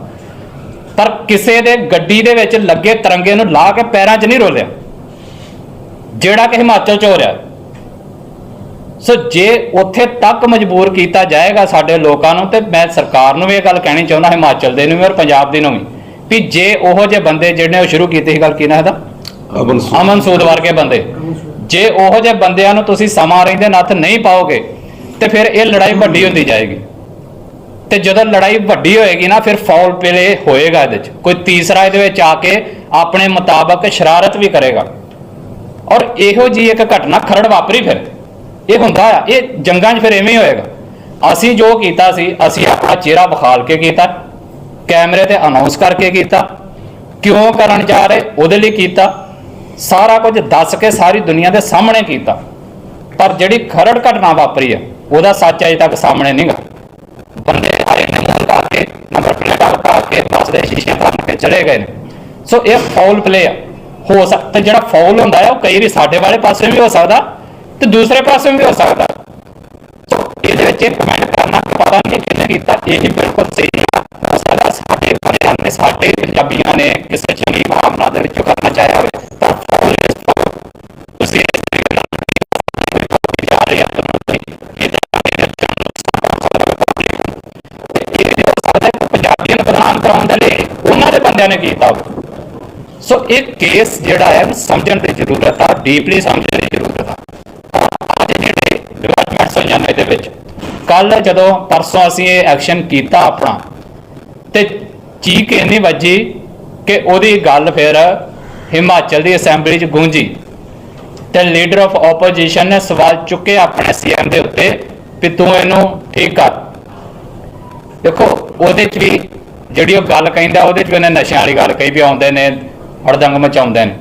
ਪਰ ਕਿਸੇ ਦੇ ਗੱਡੀ ਦੇ ਵਿੱਚ ਲੱਗੇ ਤਿਰੰਗੇ ਨੂੰ ਲਾ ਕੇ ਪੈਰਾਂ 'ਚ ਨਹੀਂ ਰੋਲਿਆ। ਜਿਹੜਾ ਕਿ ਹਿਮਾਚਲ 'ਚ ਹੋ ਰਿਹਾ। ਸੋ ਜੇ ਉੱਥੇ ਤੱਕ ਮਜਬੂਰ ਕੀਤਾ ਜਾਏਗਾ ਸਾਡੇ ਲੋਕਾਂ ਨੂੰ, ਤੇ ਮੈਂ ਸਰਕਾਰ ਨੂੰ ਵੀ ਇਹ ਗੱਲ ਕਹਿਣੀ ਚਾਹੁੰਦਾ, ਹਿਮਾਚਲ ਦੇ ਨੂੰ ਵੀ ਔਰ ਪੰਜਾਬ ਦੇ ਨੂੰ ਵੀ। ਵੀ ਜੇ ਉਹੋ ਜਿਹੇ ਬੰਦੇ ਜਿਹੜੇ ਉਹ ਸ਼ੁਰੂ ਕੀਤੀ ਸੀ ਗੱਲ ਕੀ ਨਾ ਇਹਦਾ? ਅਮਨ ਸੂਦ। ਅਮਨ ਸੂਦ ਵਰਗੇ ਬੰਦੇ। ਜੇ ਉਹੋ ਜਿਹੇ ਬੰਦਿਆਂ ਨੂੰ ਤੁਸੀਂ ਸਮਾਂ ਰਹਿੰਦੇ ਨੱਥ ਨਹੀਂ ਪਾਓਗੇ ਤੇ ਫਿਰ ਇਹ ਲੜਾਈ ਵੱਡੀ ਹੁੰਦੀ ਜਾਏਗੀ। ਤੇ ਜਦੋਂ ਲੜਾਈ ਵੱਡੀ ਹੋਏਗੀ ਨਾ ਫਿਰ ਫਾਉਲ ਪਲੇ ਹੋਏਗਾ ਇਹਦੇ ਚ। ਕੋਈ ਤੀਸਰਾ ਇਹਦੇ ਵਿੱਚ ਆ ਕੇ ਆਪਣੇ ਮੁਤਾਬਕ ਸ਼ਰਾਰਤ ਵੀ ਕਰੇਗਾ। ਔਰ ਇਹੋ ਜੀ ਇੱਕ ਘਟਨਾ ਖਰੜ ਵਾਪਰੀ ਫਿਰ। ਇਹ ਹੁੰਦਾ ਆ ਇਹ ਜੰਗਾਂ 'ਚ ਫਿਰ ਐਵੇਂ ਹੀ ਹੋਏਗਾ। ਅਸੀਂ ਜੋ ਕੀਤਾ ਸੀ ਅਸੀਂ ਆਪਣਾ ਚਿਹਰਾ ਵਿਖਾਲ ਕੇ ਕੀਤਾ। ਕੈਮਰੇ ਤੇ ਅਨਾਉਂਸ ਕਰਕੇ ਕੀਤਾ। ਕਿਉਂ ਕਰਨ ਜਾ ਰਹੇ? ਉਹਦੇ ਲਈ ਕੀਤਾ। ਸਾਰਾ ਕੁਝ ਦੱਸ ਕੇ ਸਾਰੀ ਦੁਨੀਆ ਦੇ ਸਾਹਮਣੇ ਕੀਤਾ। ਪਰ ਜਿਹੜੀ ਖਰੜ ਘਟਨਾ ਵਾਪਰੀ ਹੈ, ਉਹਦਾ ਸੱਚ ਅਜੇ ਤੱਕ ਸਾਹਮਣੇ ਨਹੀਂ ਗਾ ਬੰਦੇ ਆਏ ਨੇ ਮੂੰਹ ਲਾ ਨੰਬਰ ਪਲੇਟਾਂ ਲਗਾ ਕੇ, ਬੱਸ ਦੇ ਸ਼ੀਸ਼ੇ ਭੰਨ ਕੇ ਚਲੇ ਗਏ ਨੇ। ਸੋ ਇਹ ਫਾਉਲ ਪਲੇ ਆ। ਹੋ ਸਕਦਾ ਜਿਹੜਾ ਫਾਉਲ ਹੁੰਦਾ ਹੈ, ਉਹ ਕਈ ਵਾਰੀ ਸਾਡੇ ਵਾਲੇ ਪਾਸੇ ਵੀ ਹੋ ਸਕਦਾ ਤੇ ਦੂਸਰੇ ਪਾਸੇ ਵੀ ਹੋ ਸਕਦਾ। ਸੋ ਇਹਦੇ ਵਿੱਚ ਕਮੈਂਟ ਕਰਨਾ ਪਤਾ ਨਹੀਂ ਕਿਹਨੇ ਕੀਤਾ, ਇਹ ਬਿਲਕੁਲ ਸਹੀ ਸਾਡੇ ਸਾਡੇ ਪੰਜਾਬੀਆਂ ਨੇ ਕਿਸੇ ਚੰਗੀ ਭਾਵਨਾ ਦੇ ਵਿੱਚੋਂ ਕਰਨਾ ਚਾਹਿਆ ਹੋਵੇ ਪਰ ਫਾਉਲ ਇਸ foul। ਤੁਸੀਂ ਇਸ ਤਰੀਕੇ ਨਾਲ ਜਾ ਰਹੇ ਆ ਤੁਹਾਨੂੰ ਇਹ ਤਾਂ ਇਹ ਇਹ ਹੋ ਸਕਦਾ ਹੈ ਪੰਜਾਬੀਆਂ ਨੂੰ ਬਦਨਾਮ ਕਰਾਉਣ ਦੇ ਲਈ ਉਹਨਾਂ ਦੇ ਬੰਦਿਆਂ ਨੇ ਕੀਤਾ ਸੋ ਇਹ ਕੇਸ ਜਿਹੜਾ ਹੈ ਸਮਝਣ ਦੀ ਜ਼ਰੂਰਤ ਆ ਡੀਪਲੀ ਸਮਝਣ ਦੀ ਜ਼ਰੂਰਤ ਆ। ਅੱਜ ਜਿਹੜੇ ਡਿਵੈਲਪਮੈਂਟਸ ਹੋਈਆਂ ਨੇ ਇਹਦੇ ਵਿੱਚ ਕੱਲ ਜਦੋਂ ਪਰਸੋਂ ਅਸੀਂ ਇਹ ਐਕਸ਼ਨ ਕੀਤਾ ਆਪਣਾ, ਤੇ ਚੀਕ ਇੰਨੀ ਵੱਜੀ ਕਿ ਉਹਦੀ ਗੱਲ ਫਿਰ ਹਿਮਾਚਲ ਦੀ ਅਸੈਂਬਲੀ 'ਚ ਗੂੰਜੀ? ਤੇ ਲੀਡਰ ਆਫ ਆਪੋਜੀਸ਼ਨ ਨੇ ਸਵਾਲ ਚੁੱਕੇ ਆਪਣੇ ਸੀਐਮ ਦੇ ਉੱਤੇ ਵੀ ਤੂੰ ਇਹਨੂੰ ਠੀਕ ਕਰ। ਦੇਖੋ, ਉਹਦੇ 'ਚ ਵੀ ਜਿਹੜੀ ਉਹ ਗੱਲ ਕਹਿੰਦਾ, ਉਹਦੇ 'ਚ ਵੀ ਉਹਨੇ ਨਸ਼ਿਆਂ ਵਾਲੀ ਗੱਲ ਕਹੀ ਵੀ ਆਉਂਦੇ ਨੇ, ਹੜਦੰਗ ਮਚਾਉਂਦੇ ਨੇ।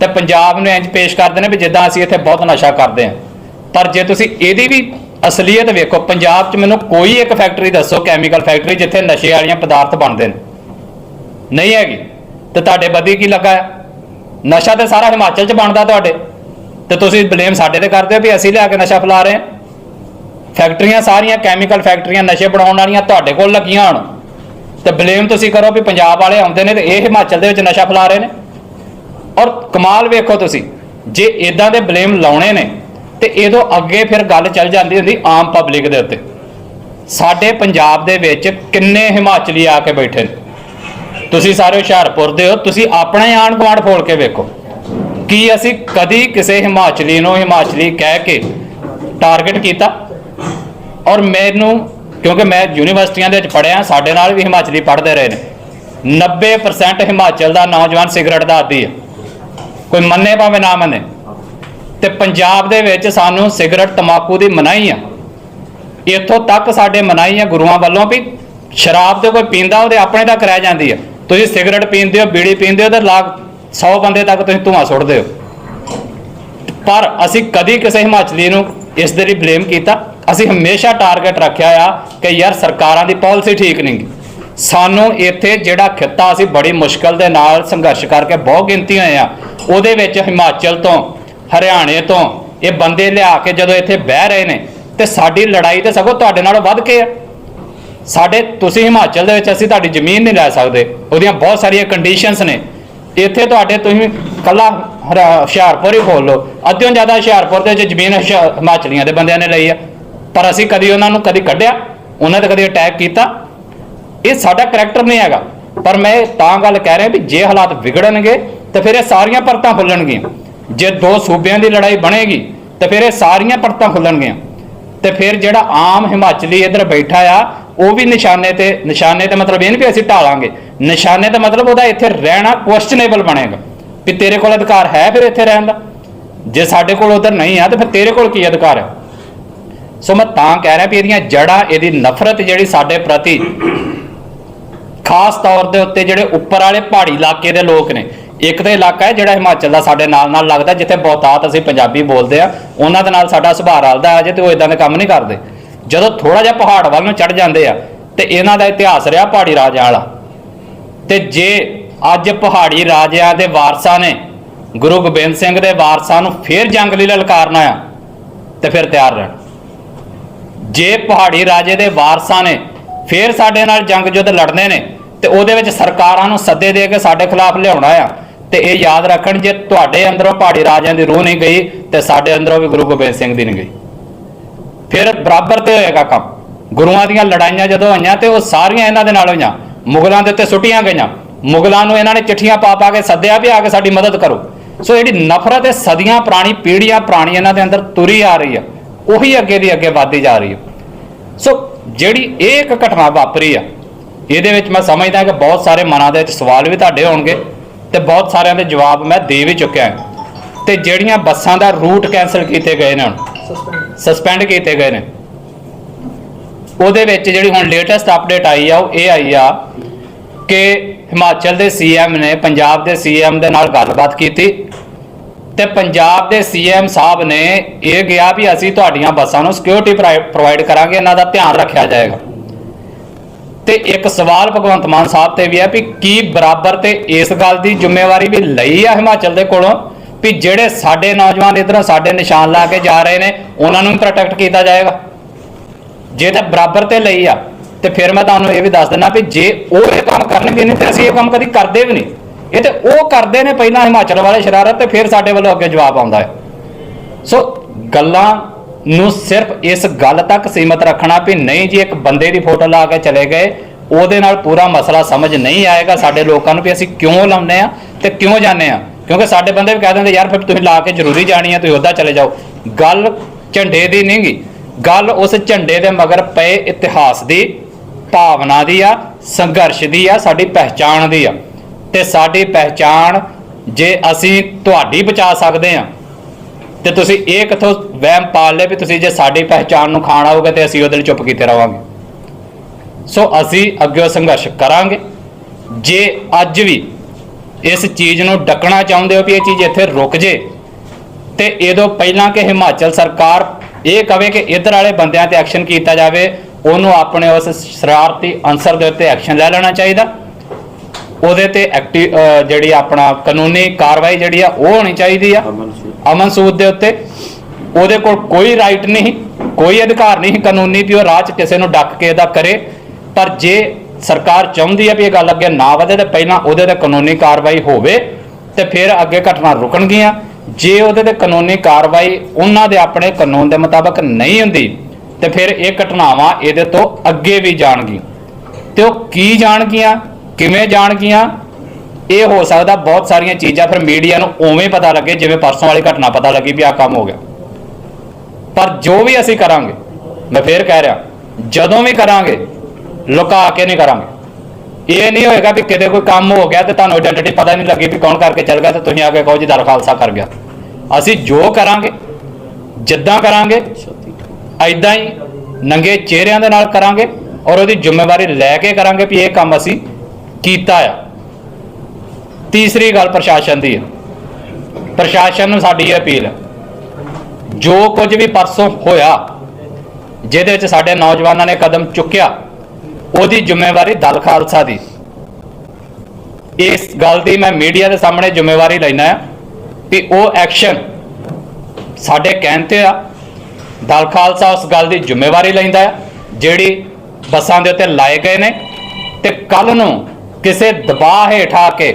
ਤੇ ਪੰਜਾਬ ਨੂੰ ਇੰਜ ਪੇਸ਼ ਕਰਦੇ ਨੇ ਵੀ ਜਿੱਦਾਂ ਅਸੀਂ ਇੱਥੇ ਬਹੁਤ ਨਸ਼ਾ ਕਰਦੇ ਹਾਂ। ਪਰ ਜੇ ਤੁਸੀਂ ਇਹਦੀ ਵੀ ਅਸਲੀਅਤ ਵੇਖੋ, ਪੰਜਾਬ 'ਚ ਮੈਨੂੰ ਕੋਈ ਇੱਕ ਫੈਕਟਰੀ ਦੱਸੋ ਕੈਮੀਕਲ ਫੈਕਟਰੀ ਜਿੱਥੇ ਨਸ਼ੇ ਵਾਲੀਆਂ ਪਦਾਰਥ ਬਣਦੇ ਨੇ। ਨਹੀਂ ਹੈਗੀ। ਤੇ ਤੁਹਾਡੇ ਬਦੀ ਕੀ ਲੱਗਾ ਹੈ ਨਸ਼ਾ ਤੇ ਸਾਰਾ ਹਿਮਾਚਲ 'ਚ ਬਣਦਾ ਤੁਹਾਡੇ। ਤੇ ਤੁਸੀਂ ਬਲੇਮ ਸਾਡੇ ਤੇ ਕਰਦੇ ਹੋ ਵੀ ਅਸੀਂ ਲਿਆ ਕੇ ਨਸ਼ਾ ਫੈਲਾ ਰਹੇ ਹਾਂ। ਫੈਕਟਰੀਆਂ ਸਾਰੀਆਂ ਕੈਮੀਕਲ ਫੈਕਟਰੀਆਂ ਨਸ਼ੇ ਬਣਾਉਣ ਵਾਲੀਆਂ ਤੁਹਾਡੇ ਕੋਲ ਲੱਗੀਆਂ ਹੁਣ। ਤੇ ਬਲੇਮ ਤੁਸੀਂ ਕਰੋ ਵੀ ਪੰਜਾਬ ਵਾਲੇ ਆਉਂਦੇ ਨੇ ਤੇ ਇਹ ਹਿਮਾਚਲ ਦੇ ਵਿੱਚ ਨਸ਼ਾ ਫੈਲਾ ਰਹੇ ਨੇ। ਔਰ ਕਮਾਲ ਵੇਖੋ ਤੁਸੀਂ, ਜੇ ਇਦਾਂ ਦੇ ਬਲੇਮ ਲਾਉਣੇ ਨੇ, ਤੇ ਇਹਦੋਂ ਅੱਗੇ ਫਿਰ ਗੱਲ ਚੱਲ ਜਾਂਦੀ ਹੁੰਦੀ ਆਮ ਪਬਲਿਕ ਦੇ ਉੱਤੇ। ਸਾਡੇ ਪੰਜਾਬ ਦੇ ਵਿੱਚ ਕਿੰਨੇ ਹਿਮਾਚਲੀ ਆ ਕੇ ਬੈਠੇ ਨੇ। ਤੁਸੀਂ ਸਾਰੇ ਹੁਸ਼ਿਆਰਪੁਰ ਦੇ ਹੋ, ਤੁਸੀਂ ਆਪਣਾ ਹੀ ਆਣ ਗੁਆਂਢ ਫੋਲ ਕੇ ਵੇਖੋ। ਕੀ ਅਸੀਂ ਕਦੀ ਕਿਸੇ ਹਿਮਾਚਲੀ ਨੂੰ ਹਿਮਾਚਲੀ ਕਹਿ ਕੇ ਟਾਰਗੇਟ ਕੀਤਾ? ਔਰ ਮੈਨੂੰ, ਕਿਉਂਕਿ ਮੈਂ ਯੂਨੀਵਰਸਿਟੀਆਂ ਦੇ ਵਿੱਚ ਪੜ੍ਹਿਆ, ਸਾਡੇ ਨਾਲ ਵੀ ਹਿਮਾਚਲੀ ਪੜ੍ਹਦੇ ਰਹੇ ਨੇ। 90% ਹਿਮਾਚਲ ਦਾ ਨੌਜਵਾਨ ਸਿਗਰਟ ਦਾ ਆਦੀ ਹੈ। ਕੋਈ ਮੰਨੇ ਭਾਵੇਂ ਨਾ ਮੰਨੇ। ਤੇ ਪੰਜਾਬ ਦੇ ਵਿੱਚ ਸਾਨੂੰ ਸਿਗਰਟ ਤਮਾਕੂ ਦੀ ਮਨਾਹੀ ਆ। ਇੱਥੋਂ ਤੱਕ ਸਾਡੇ ਮਨਾਹੀ ਆ ਗੁਰੂਆਂ ਵੱਲੋਂ ਵੀ। ਸ਼ਰਾਬ ਤੇ ਕੋਈ ਪੀਂਦਾ ਉਹਦੇ ਆਪਣੇ ਤੱਕ ਰਹਿ ਜਾਂਦੀ ਆ। ਤੁਸੀਂ ਸਿਗਰਟ ਪੀਂਦੇ ਹੋ, ਬੀੜੀ ਪੀਂਦੇ ਹੋ ਤੇ ਲਾਗ 100 ਬੰਦੇ ਤੱਕ ਤੁਸੀਂ ਧੂਆਂ ਸੁੱਟਦੇ ਹੋ। ਪਰ ਅਸੀਂ ਕਦੀ ਕਿਸੇ ਹਿਮਾਚਲੀ ਨੂੰ ਇਸ ਦੇ ਲਈ ਬਲੇਮ ਕੀਤਾ। ਅਸੀਂ ਹਮੇਸ਼ਾ ਟਾਰਗੇਟ ਰੱਖਿਆ ਆ ਕਿ ਯਾਰ ਸਰਕਾਰਾਂ ਦੀ ਪਾਲਿਸੀ ਠੀਕ ਨਹੀਂ ਸਾਨੂੰ ਇੱਥੇ ਜਿਹੜਾ ਖਿੱਤਾ ਅਸੀਂ ਬੜੀ ਮੁਸ਼ਕਲ ਦੇ ਨਾਲ ਸੰਘਰਸ਼ ਕਰਕੇ ਬਹੁਤ ਗਿਣਤੀ ਹੋਏ ਆ, ਉਹਦੇ ਵਿੱਚ ਹਿਮਾਚਲ ਤੋਂ, ਹਰਿਆਣੇ ਤੋਂ ਇਹ ਬੰਦੇ ਲਿਆ ਕੇ ਜਦੋਂ ਇੱਥੇ ਬਹਿ ਰਹੇ ਨੇ, ਤੇ ਸਾਡੀ ਲੜਾਈ ਤੇ ਸਗੋਂ ਤੁਹਾਡੇ ਨਾਲੋਂ ਵੱਧ ਕੇ ਆ। ਸਾਡੇ ਤੁਸੀਂ ਹਿਮਾਚਲ ਦੇ ਵਿੱਚ, ਅਸੀਂ ਤੁਹਾਡੀ ਜ਼ਮੀਨ ਨਹੀਂ ਲੈ ਸਕਦੇ। ਉਹਦੀਆਂ ਬਹੁਤ ਸਾਰੀਆਂ ਕੰਡੀਸ਼ਨਸ ਨੇ। ਇੱਥੇ ਤੁਹਾਡੇ ਤੁਸੀਂ ਕੱਲਾ ਹਰਾ- ਹੁਸ਼ਿਆਰਪੁਰ ਹੀ ਖੋਲ ਲਓ। ਅੱਧਿਓਂ ਜ਼ਿਆਦਾ ਹੁਸ਼ਿਆਰਪੁਰ ਦੇ ਵਿੱਚ ਜ਼ਮੀਨ ਹੁਸ਼ਿਆ- ਹਿਮਾਚਲੀਆਂ ਦੇ ਬੰਦਿਆਂ ਨੇ ਲਈ ਆ। ਪਰ ਅਸੀਂ ਕਦੀ ਉਹਨਾਂ ਨੂੰ ਕਦੀ ਕੱਢਿਆ, ਉਹਨਾਂ ਤੇ ਕਦੀ ਅਟੈਕ ਕੀਤਾ। ਇਹ ਸਾਡਾ ਕਰੈਕਟਰ ਨਹੀਂ ਹੈਗਾ। ਪਰ ਮੈਂ ਤਾਂ ਗੱਲ ਕਹਿ ਰਿਹਾ ਵੀ ਜੇ ਹਾਲਾਤ ਵਿਗੜਨਗੇ, ਤਾਂ ਫਿਰ ਇਹ ਸਾਰੀਆਂ ਪਰਤਾਂ ਖੁੱਲਣਗੀਆਂ। ਜੇ ਦੋ ਸੂਬਿਆਂ ਦੀ ਲੜਾਈ ਬਣੇਗੀ, ਤਾਂ ਫਿਰ ਇਹ ਸਾਰੀਆਂ ਪਰਤਾਂ ਖੁੱਲਣਗੀਆਂ। ਤੇ ਫਿਰ ਜਿਹੜਾ ਆਮ ਹਿਮਾਚਲੀ ਇੱਧਰ ਬੈਠਾ ਆ ਉਹ ਵੀ ਨਿਸ਼ਾਨੇ ਤੇ ਨਿਸ਼ਾਨੇ ਤੇ ਮਤਲਬ ਇਹ ਨਹੀਂ ਵੀ ਅਸੀਂ ਢਾਲਾਂਗੇ। ਨਿਸ਼ਾਨੇ ਤੇ ਮਤਲਬ ਉਹਦਾ ਇੱਥੇ ਰਹਿਣਾ ਕੁਐਸਚਨੇਬਲ ਬਣੇਗਾ। ਵੀ ਤੇਰੇ ਕੋਲ ਅਧਿਕਾਰ ਹੈ ਫਿਰ ਇੱਥੇ ਰਹਿਣ ਦਾ? ਜੇ ਸਾਡੇ ਕੋਲ ਉਧਰ ਨਹੀਂ ਆ, ਤੇ ਫਿਰ ਤੇਰੇ ਕੋਲ ਕੀ ਅਧਿਕਾਰ ਹੈ ਸੋ ਮੈਂ ਤਾਂ ਕਹਿ ਰਿਹਾ ਵੀ ਇਹਦੀਆਂ ਜੜ੍ਹਾਂ, ਇਹਦੀ ਨਫ਼ਰਤ ਜਿਹੜੀ ਸਾਡੇ ਪ੍ਰਤੀ, ਖਾਸ ਤੌਰ ਦੇ ਉੱਤੇ ਜਿਹੜੇ ਉੱਪਰ ਵਾਲੇ ਪਹਾੜੀ ਇਲਾਕੇ ਦੇ ਲੋਕ ਨੇ, ਇੱਕ ਤਾਂ ਇਲਾਕਾ ਹੈ ਜਿਹੜਾ ਹਿਮਾਚਲ ਦਾ ਸਾਡੇ ਨਾਲ ਨਾਲ ਲੱਗਦਾ, ਜਿੱਥੇ ਬਹੁਤਾਤ ਅਸੀਂ ਪੰਜਾਬੀ ਬੋਲਦੇ ਆ, ਉਹਨਾਂ ਦੇ ਨਾਲ ਸਾਡਾ ਸੁਭਾਅ ਰਲਦਾ ਆ ਜੇ ਤੇ ਉਹ ਇਦਾਂ ਦੇ ਕੰਮ ਨਹੀਂ ਕਰਦੇ। ਜਦੋਂ ਥੋੜਾ ਜਿਹਾ ਪਹਾੜ ਵੱਲ ਨੂੰ ਚੜ ਜਾਂਦੇ ਆ ਤੇ ਇਹਨਾਂ ਦਾ ਇਤਿਹਾਸ ਰਿਹਾ ਪਹਾੜੀ ਰਾਜਿਆਂ ਵਾਲਾ। ਤੇ ਜੇ ਅੱਜ ਪਹਾੜੀ ਰਾਜਿਆਂ ਦੇ ਵਾਰਸਾਂ ਨੇ ਗੁਰੂ ਗੋਬਿੰਦ ਸਿੰਘ ਦੇ ਵਾਰਸਾਂ ਨੂੰ ਫੇਰ ਜੰਗ ਲਈ ਲਲਕਾਰਨਾ ਆ ਤੇ ਫਿਰ ਤਿਆਰ ਰਹਿਣ। ਜੇ ਪਹਾੜੀ ਰਾਜੇ ਦੇ ਵਾਰਸਾਂ ਨੇ ਫੇਰ ਸਾਡੇ ਨਾਲ ਜੰਗ ਯੁੱਧ ਲੜਨੇ ਨੇ, ਤੇ ਉਹਦੇ ਵਿੱਚ ਸਰਕਾਰਾਂ ਨੂੰ ਸੱਦੇ ਦੇ ਕੇ ਸਾਡੇ ਖਿਲਾਫ ਲਿਆਉਣਾ ਆ ਤੇ ਇਹ ਯਾਦ ਰੱਖਣ ਜੇ ਤੁਹਾਡੇ ਅੰਦਰੋਂ ਪਹਾੜੀ ਰਾਜਿਆਂ ਦੀ ਰੂਹ ਨਹੀਂ ਗਈ, ਤੇ ਸਾਡੇ ਅੰਦਰੋਂ ਵੀ ਗੁਰੂ ਗੋਬਿੰਦ ਸਿੰਘ ਦੀ ਨਹੀਂ ਗਈ। ਫਿਰ ਬਰਾਬਰ ਤੇ ਹੋਏਗਾ ਕੰਮ। ਗੁਰੂਆਂ ਦੀਆਂ ਲੜਾਈਆਂ ਜਦੋਂ ਆਈਆਂ ਤੇ ਉਹ ਸਾਰੀਆਂ ਇਹਨਾਂ ਦੇ ਨਾਲ ਹੋਈਆਂ। ਮੁਗਲਾਂ ਦੇ ਉੱਤੇ ਸੁੱਟੀਆਂ ਗਈਆਂ। ਮੁਗਲਾਂ ਨੂੰ ਇਹਨਾਂ ਨੇ ਚਿੱਠੀਆਂ ਪਾ ਪਾ ਕੇ ਸੱਦਿਆ ਵੀ ਆ ਕੇ ਸਾਡੀ ਮਦਦ ਕਰੋ। ਸੋ ਜਿਹੜੀ ਨਫ਼ਰਤ ਹੈ, ਸਦੀਆਂ ਪੁਰਾਣੀ ਪੀੜ੍ਹੀਆਂ ਪੁਰਾਣੀ ਇਹਨਾਂ ਦੇ ਅੰਦਰ ਤੁਰੀ ਆ ਰਹੀ ਆ ਉਹੀ ਅੱਗੇ ਦੀ ਅੱਗੇ ਵਧਦੀ ਜਾ ਰਹੀ ਹੈ। ਸੋ ਜਿਹੜੀ ਇਹ ਇੱਕ ਘਟਨਾ ਵਾਪਰੀ ਆ, ਇਹਦੇ ਵਿੱਚ ਮੈਂ ਸਮਝਦਾ ਕਿ ਬਹੁਤ ਸਾਰੇ ਮਨਾਂ ਦੇ ਵਿੱਚ ਸਵਾਲ ਵੀ ਤੁਹਾਡੇ ਹੋਣਗੇ ਤੇ ਬਹੁਤ ਸਾਰਿਆਂ ਦੇ ਜਵਾਬ ਮੈਂ ਦੇ ਵੀ ਚੁੱਕਿਆ ਹਾਂ। ਤੇ ਜਿਹੜੀਆਂ ਬੱਸਾਂ ਦਾ ਰੂਟ ਕੈਨਸਲ ਕੀਤੇ ਗਏ ਨੇ ਹੁਣ। ਸਸਪੈਂਡ ਕੀਤੇ ਗਏ ਨੇ। ਉਹਦੇ ਵਿੱਚ ਜਿਹੜੀ ਹੁਣ ਲੇਟੈਸਟ ਅਪਡੇਟ ਆਈ ਆ, ਉਹ ਇਹ ਆਈ ਆ ਕਿ ਹਿਮਾਚਲ ਦੇ ਸੀਐਮ ਨੇ, ਪੰਜਾਬ ਦੇ ਸੀਐਮ ਦੇ ਨਾਲ ਗੱਲਬਾਤ ਕੀਤੀ ਤੇ ਪੰਜਾਬ ਦੇ ਸੀਐਮ ਸਾਹਿਬ ਨੇ ਇਹ ਗਿਆ ਵੀ ਅਸੀਂ ਤੁਹਾਡੀਆਂ ਬੱਸਾਂ ਨੂੰ ਸਿਕਿਉਰਿਟੀ ਪ੍ਰੋਵਾਈਡ ਕਰਾਂਗੇ, ਇਹਨਾਂ ਦਾ ਧਿਆਨ ਰੱਖਿਆ ਜਾਏਗਾ। ਤੇ ਇੱਕ ਸਵਾਲ ਭਗਵੰਤ ਮਾਨ ਸਾਹਿਬ ਤੇ ਵੀ ਹੈ ਵੀ ਕੀ ਬਰਾਬਰ ਤੇ ਇਸ ਗੱਲ ਦੀ ਜ਼ਿੰਮੇਵਾਰੀ ਵੀ ਲਈ ਆ ਹਿਮਾਚਲ ਦੇ ਕੋਲੋਂ? ਵੀ ਜਿਹੜੇ ਸਾਡੇ ਨੌਜਵਾਨ ਇਧਰੋਂ ਸਾਡੇ ਨਿਸ਼ਾਨ ਲਾ ਕੇ ਜਾ ਰਹੇ ਨੇ, ਉਹਨਾਂ ਨੂੰ ਪ੍ਰੋਟੈਕਟ ਕੀਤਾ ਜਾਏਗਾ। ਜੇ ਤਾਂ ਬਰਾਬਰ ਤੇ ਲਈ ਆ, ਤੇ ਫਿਰ ਮੈਂ ਤੁਹਾਨੂੰ ਇਹ ਵੀ ਦੱਸ ਦਿੰਦਾ ਵੀ ਜੇ ਉਹ ਇਹ ਕੰਮ ਕਰਨਗੇ ਨਹੀਂ, ਤੇ ਅਸੀਂ ਇਹ ਕੰਮ ਕਦੀ ਕਰਦੇ ਵੀ ਨਹੀਂ। ਇਹ ਤੇ ਉਹ ਕਰਦੇ ਨੇ ਪਹਿਲਾਂ ਹਿਮਾਚਲ ਵਾਲੇ ਸ਼ਰਾਰਤ, ਤੇ ਫਿਰ ਸਾਡੇ ਵੱਲੋਂ ਅੱਗੇ ਜਵਾਬ ਆਉਂਦਾ ਹੈ। ਸੋ ਗੱਲਾਂ ਨੂੰ ਸਿਰਫ ਇਸ ਗੱਲ ਤੱਕ ਸੀਮਤ ਰੱਖਣਾ ਵੀ ਨਹੀਂ ਜੀ, ਇੱਕ ਬੰਦੇ ਦੀ ਫੋਟੋ ਲਾ ਕੇ ਚਲੇ ਗਏ, ਉਹਦੇ ਨਾਲ ਪੂਰਾ ਮਸਲਾ ਸਮਝ ਨਹੀਂ ਆਏਗਾ ਸਾਡੇ ਲੋਕਾਂ ਨੂੰ ਵੀ ਅਸੀਂ ਕਿਉਂ ਲਾਉਂਦੇ ਆ ਤੇ ਕਿਉਂ ਜਾਂਦੇ ਆ ਕਿਉਂਕਿ ਸਾਡੇ ਬੰਦੇ ਵੀ ਕਹਿ ਦਿੰਦੇ, ਯਾਰ, ਫਿਰ ਤੁਸੀਂ ਲਾ ਕੇ ਜ਼ਰੂਰੀ ਜਾਣੀ ਆ ਤੁਸੀਂ ਉੱਦਾਂ ਚਲੇ ਜਾਓ। ਗੱਲ ਝੰਡੇ ਦੀ ਨਹੀਂ ਗੀ। ਗੱਲ ਉਸ ਝੰਡੇ ਦੇ ਮਗਰ ਪਏ ਇਤਿਹਾਸ ਦੀ, ਭਾਵਨਾ ਦੀ ਆ, ਸੰਘਰਸ਼ ਦੀ ਆ, ਸਾਡੀ ਪਹਿਚਾਣ ਦੀ ਆ। ਤੇ ਸਾਡੀ ਪਹਿਚਾਣ ਜੇ ਅਸੀਂ ਤੁਹਾਡੀ ਬਚਾ ਸਕਦੇ ਆ ਤੇ ਤੁਸੀਂ ਇਹ ਕਿਥੋਂ ਵਹਿਮ ਪਾਲ ਲਿਆ ਵੀ ਤੁਸੀਂ ਜੇ ਸਾਡੀ ਪਹਿਚਾਣ ਨੂੰ ਖਾਣ ਆਓਗੇ ਤੇ ਅਸੀਂ ਉਹਦੇ ਲਈ ਚੁੱਪ ਕੀਤੇ ਰਵਾਂਗੇ। ਸੋ ਅਸੀਂ ਅੱਗੇ ਸੰਘਰਸ਼ ਕਰਾਂਗੇ। ਜੇ ਅੱਜ ਵੀ ਇਸ ਚੀਜ਼ ਨੂੰ ਡੱਕਣਾ ਚਾਹੁੰਦੇ ਹੋ ਵੀ ਇਹ ਚੀਜ਼ ਇੱਥੇ ਰੁਕ ਜੇ? ਤੇ ਇਹਦੋਂ ਪਹਿਲਾਂ ਕਿ ਹਿਮਾਚਲ ਸਰਕਾਰ ਇਹ ਕਵੇ ਕਿ ਇਧਰ ਵਾਲੇ ਬੰਦਿਆਂ ਤੇ ਐਕਸ਼ਨ ਕੀਤਾ ਜਾਵੇ ਉਹਨੂੰ ਆਪਣੇ ਉਸ ਸ਼ਰਾਰਤੀ ਅਨਸਰ ਦੇ ਉੱਤੇ ਐਕਸ਼ਨ ਲੈ ਲੈਣਾ ਚਾਹੀਦਾ। ਉਹਦੇ ਤੇ ਐਕਟਿਵ ਜਿਹੜੀ ਆਪਣਾ ਕਾਨੂੰਨੀ ਕਾਰਵਾਈ ਜਿਹੜੀ ਆ ਉਹ ਹੋਣੀ ਚਾਹੀਦੀ ਆ। ਅਮਨ ਸੂਦ। ਦੇ ਉੱਤੇ। ਉਹਦੇ ਕੋਲ ਕੋਈ ਰਾਈਟ ਨਹੀਂ ਕੋਈ ਅਧਿਕਾਰ ਨਹੀਂ ਕਾਨੂੰਨੀ ਵੀ ਉਹ ਰਾਹ 'ਚ ਕਿਸੇ ਨੂੰ ਡੱਕ ਕੇ ਇਹਦਾ ਕਰੇ। ਪਰ ਜੇ ਸਰਕਾਰ ਚਾਹੁੰਦੀ ਹੈ ਵੀ ਇਹ ਗੱਲ ਅੱਗੇ ਨਾ ਵਧੇ ਤੇ ਪਹਿਲਾਂ ਉਹਦੇ ਤੇ ਕਾਨੂੰਨੀ ਕਾਰਵਾਈ ਹੋਵੇ ਤੇ ਫਿਰ ਅੱਗੇ ਘਟਨਾ ਰੁਕਣਗੀਆਂ। ਜੇ ਉਹਦੇ ਤੇ ਕਾਨੂੰਨੀ ਕਾਰਵਾਈ ਉਹਨਾਂ ਦੇ ਆਪਣੇ ਕਾਨੂੰਨ ਦੇ ਮੁਤਾਬਕ ਨਹੀਂ ਹੁੰਦੀ, ਤੇ ਫਿਰ ਇਹ ਘਟਨਾਵਾਂ ਇਹਦੇ ਤੋਂ ਅੱਗੇ ਵੀ ਜਾਣਗੀਆਂ। ਤੇ ਉਹ ਕੀ ਜਾਣਗੀਆਂ, ਕਿਵੇਂ ਜਾਣਗੀਆਂ, ਇਹ ਹੋ ਸਕਦਾ ਬਹੁਤ ਸਾਰੀਆਂ ਚੀਜ਼ਾਂ ਫਿਰ ਮੀਡੀਆ ਨੂੰ ਉਵੇਂ ਪਤਾ ਲੱਗੇ, ਜਿਵੇਂ ਪਰਸੋਂ ਵਾਲੀ ਘਟਨਾ ਪਤਾ ਲੱਗੀ ਵੀ ਆ ਕੰਮ ਹੋ ਗਿਆ। ਪਰ ਜੋ ਵੀ ਅਸੀਂ ਕਰਾਂਗੇ, ਮੈਂ ਫੇਰ ਕਹਿ ਰਿਹਾ, ਜਦੋਂ ਵੀ ਕਰਾਂਗੇ ਲੁਕਾ ਕੇ ਨਹੀਂ ਕਰਾਂਗੇ। ਇਹ ਨਹੀਂ ਹੋਏਗਾ ਵੀ ਕਿਤੇ ਕੋਈ ਕੰਮ ਹੋ ਗਿਆ ਤੇ ਤੁਹਾਨੂੰ ਆਇਡੈਂਟੀ ਪਤਾ ਨਹੀਂ ਲੱਗੀ ਵੀ ਕੌਣ ਕਰਕੇ ਚੱਲ ਗਿਆ ਤੇ ਤੁਸੀਂ ਆ ਕੇ ਕਹੋ ਜੀ ਦਰ ਖਾਲਸਾ ਕਰ ਗਿਆ। ਅਸੀਂ ਜੋ ਕਰਾਂਗੇ, ਜਿੱਦਾਂ ਕਰਾਂਗੇ ਐਦਾਂ ਹੀ ਨੰਗੇ ਚਿਹਰਿਆਂ ਦੇ ਨਾਲ ਕਰਾਂਗੇ ਔਰ ਉਹਦੀ ਜ਼ਿੰਮੇਵਾਰੀ ਲੈ ਕੇ ਕਰਾਂਗੇ ਵੀ ਇਹ ਕੰਮ ਅਸੀਂ ਕੀਤਾ ਆ। ਤੀਸਰੀ ਗੱਲ ਪ੍ਰਸ਼ਾਸਨ ਦੀ ਹੈ ਪ੍ਰਸ਼ਾਸਨ ਨੂੰ ਸਾਡੀ ਇਹ ਅਪੀਲ ਹੈ ਜੋ ਕੁਝ ਵੀ ਪਰਸੋਂ ਹੋਇਆ, ਜਿਹਦੇ ਵਿੱਚ ਸਾਡੇ ਨੌਜਵਾਨਾਂ ਨੇ ਕਦਮ ਚੁੱਕਿਆ ਉਹਦੀ ਜ਼ਿੰਮੇਵਾਰੀ ਦਲ ਖਾਲਸਾ ਦੀ। ਇਸ ਗੱਲ ਦੀ ਮੈਂ ਮੀਡੀਆ ਦੇ ਸਾਹਮਣੇ ਜ਼ਿੰਮੇਵਾਰੀ ਲੈਣਾ ਹੈ ਕਿ ਉਹ ਐਕਸ਼ਨ ਸਾਡੇ ਕਹਿਣ ਤੇ ਆ। ਦਲ ਖਾਲਸਾ ਉਸ ਗੱਲ ਦੀ ਜ਼ਿੰਮੇਵਾਰੀ ਲੈਂਦਾ ਹੈ, ਜਿਹੜੀ ਬੱਸਾਂ ਦੇ ਉੱਤੇ ਲਾਏ ਗਏ ਨੇ ਤੇ ਕੱਲ ਨੂੰ ਕਿਸੇ ਦਬਾਅ ਹੇਠ ਆ ਕੇ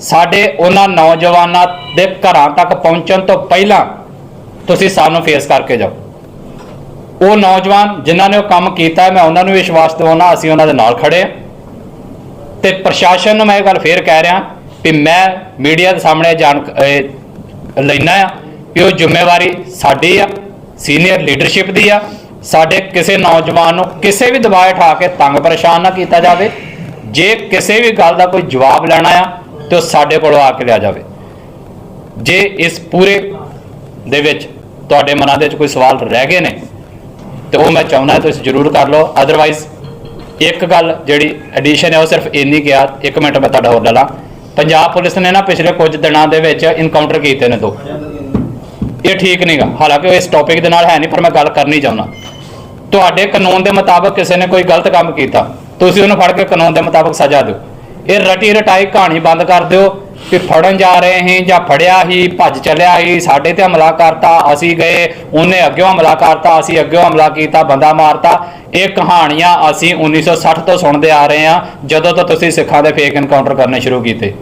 ਸਾਡੇ ਉਹਨਾਂ ਨੌਜਵਾਨਾਂ ਦੇ ਘਰਾਂ ਤੱਕ ਪਹੁੰਚਣ ਤੋਂ ਪਹਿਲਾਂ ਤੁਸੀਂ ਸਾਨੂੰ ਫੇਸ ਕਰਕੇ ਜਾਓ। ਉਹ ਨੌਜਵਾਨ ਜਿਨ੍ਹਾਂ ਨੇ ਉਹ ਕੰਮ ਕੀਤਾ ਮੈਂ ਉਹਨਾਂ ਨੂੰ ਵਿਸ਼ਵਾਸ ਦਿਵਾਉਣਾ, ਅਸੀਂ ਉਹਨਾਂ ਦੇ ਨਾਲ ਖੜੇ ਹਾਂ। ਤੇ ਪ੍ਰਸ਼ਾਸਨ ਨੂੰ ਮੈਂ ਇਹ ਗੱਲ ਫੇਰ ਕਹਿ ਰਿਹਾ ਕਿ ਮੈਂ ਮੀਡੀਆ ਦੇ ਸਾਹਮਣੇ ਜਾਣ ਇਹ ਲੈਣਾ ਆ ਕਿ ਉਹ ਜ਼ਿੰਮੇਵਾਰੀ ਸਾਡੀ ਆ, ਸੀਨੀਅਰ ਲੀਡਰਸ਼ਿਪ ਦੀ ਆ। ਸਾਡੇ ਕਿਸੇ ਨੌਜਵਾਨ ਨੂੰ ਕਿਸੇ ਵੀ ਦਬਾਅ ਉਠਾ ਕੇ ਤੰਗ ਪਰੇਸ਼ਾਨ ਨਾ ਕੀਤਾ ਜਾਵੇ। ਜੇ ਕਿਸੇ ਵੀ ਗੱਲ ਦਾ ਕੋਈ ਜਵਾਬ ਲੈਣਾ ਆ, ਤੇ ਉਹ ਸਾਡੇ ਕੋਲੋਂ ਆ ਕੇ ਲਿਆ ਜਾਵੇ। ਜੇ ਇਸ ਪੂਰੇ ਦੇ ਵਿੱਚ ਤੁਹਾਡੇ ਮਨਾਂ ਦੇ ਵਿੱਚ ਕੋਈ ਸਵਾਲ ਰਹਿ ਗਏ ਨੇ ਤੇ ਉਹ ਮੈਂ ਚਾਹੁੰਦਾ ਤੁਸੀਂ ਜ਼ਰੂਰ ਕਰ ਲਓ। ਅਦਰਵਾਈਜ਼ ਇੱਕ ਗੱਲ ਜਿਹੜੀ ਐਡੀਸ਼ਨ ਹੈ, ਉਹ ਸਿਰਫ ਇੰਨੀ ਕਿਹਾ, ਇੱਕ ਮਿੰਟ ਮੈਂ ਤੁਹਾਡਾ ਹੋਰ ਲੈ ਲਾਂ। ਪੰਜਾਬ ਪੁਲਿਸ ਨੇ ਨਾ ਪਿਛਲੇ ਕੁਝ ਦਿਨਾਂ ਦੇ ਵਿੱਚ ਇਨਕਾਊਂਟਰ ਕੀਤੇ ਨੇ ਦੋ। ਇਹ ਠੀਕ ਨਹੀਂਗਾ ਹਾਲਾਂਕਿ ਉਹ ਇਸ ਟੌਪਿਕ ਦੇ ਨਾਲ ਹੈ ਨਹੀਂ, ਪਰ ਮੈਂ ਗੱਲ ਕਰਨੀ ਚਾਹੁੰਦਾ। ਤੁਹਾਡੇ ਕਾਨੂੰਨ ਦੇ ਮੁਤਾਬਕ ਕਿਸੇ ਨੇ ਕੋਈ ਗਲਤ ਕੰਮ ਕੀਤਾ, ਤੁਸੀਂ ਉਹਨੂੰ ਫੜ ਕੇ ਕਾਨੂੰਨ ਦੇ ਮੁਤਾਬਕ ਸਜ਼ਾ ਦਿਓ। ਇਹ ਰਟੀ ਰਟਾਈ ਕਹਾਣੀ ਬੰਦ ਕਰ ਦਿਓ ਕਿ ਫੜਨ ਜਾ ਰਹੇ ਸੀ ਜਾਂ ਫੜਿਆ ਹੀ ਭੱਜ ਚੱਲਿਆ ਸੀ, ਸਾਡੇ ਤੇ ਹਮਲਾ ਕਰਤਾ, ਅਸੀਂ ਗਏ, ਉਹਨੇ ਅੱਗੇ ਹਮਲਾ ਕਰਤਾ, ਅਸੀਂ ਅੱਗੇ ਹਮਲਾ ਕੀਤਾ, ਬੰਦਾ ਮਾਰਤਾ। ਇਹ ਕਹਾਣੀਆਂ ਅਸੀਂ 1960 ਤੋਂ ਸੁਣਦੇ ਆ ਰਹੇ ਹਾਂ, ਜਦੋਂ ਤੋਂ ਤੁਸੀਂ ਸਿੱਖਾਂ ਦੇ ਫੇਕ ਐਨਕਾਊਂਟਰ ਕਰਨੇ ਸ਼ੁਰੂ ਕੀਤੇ।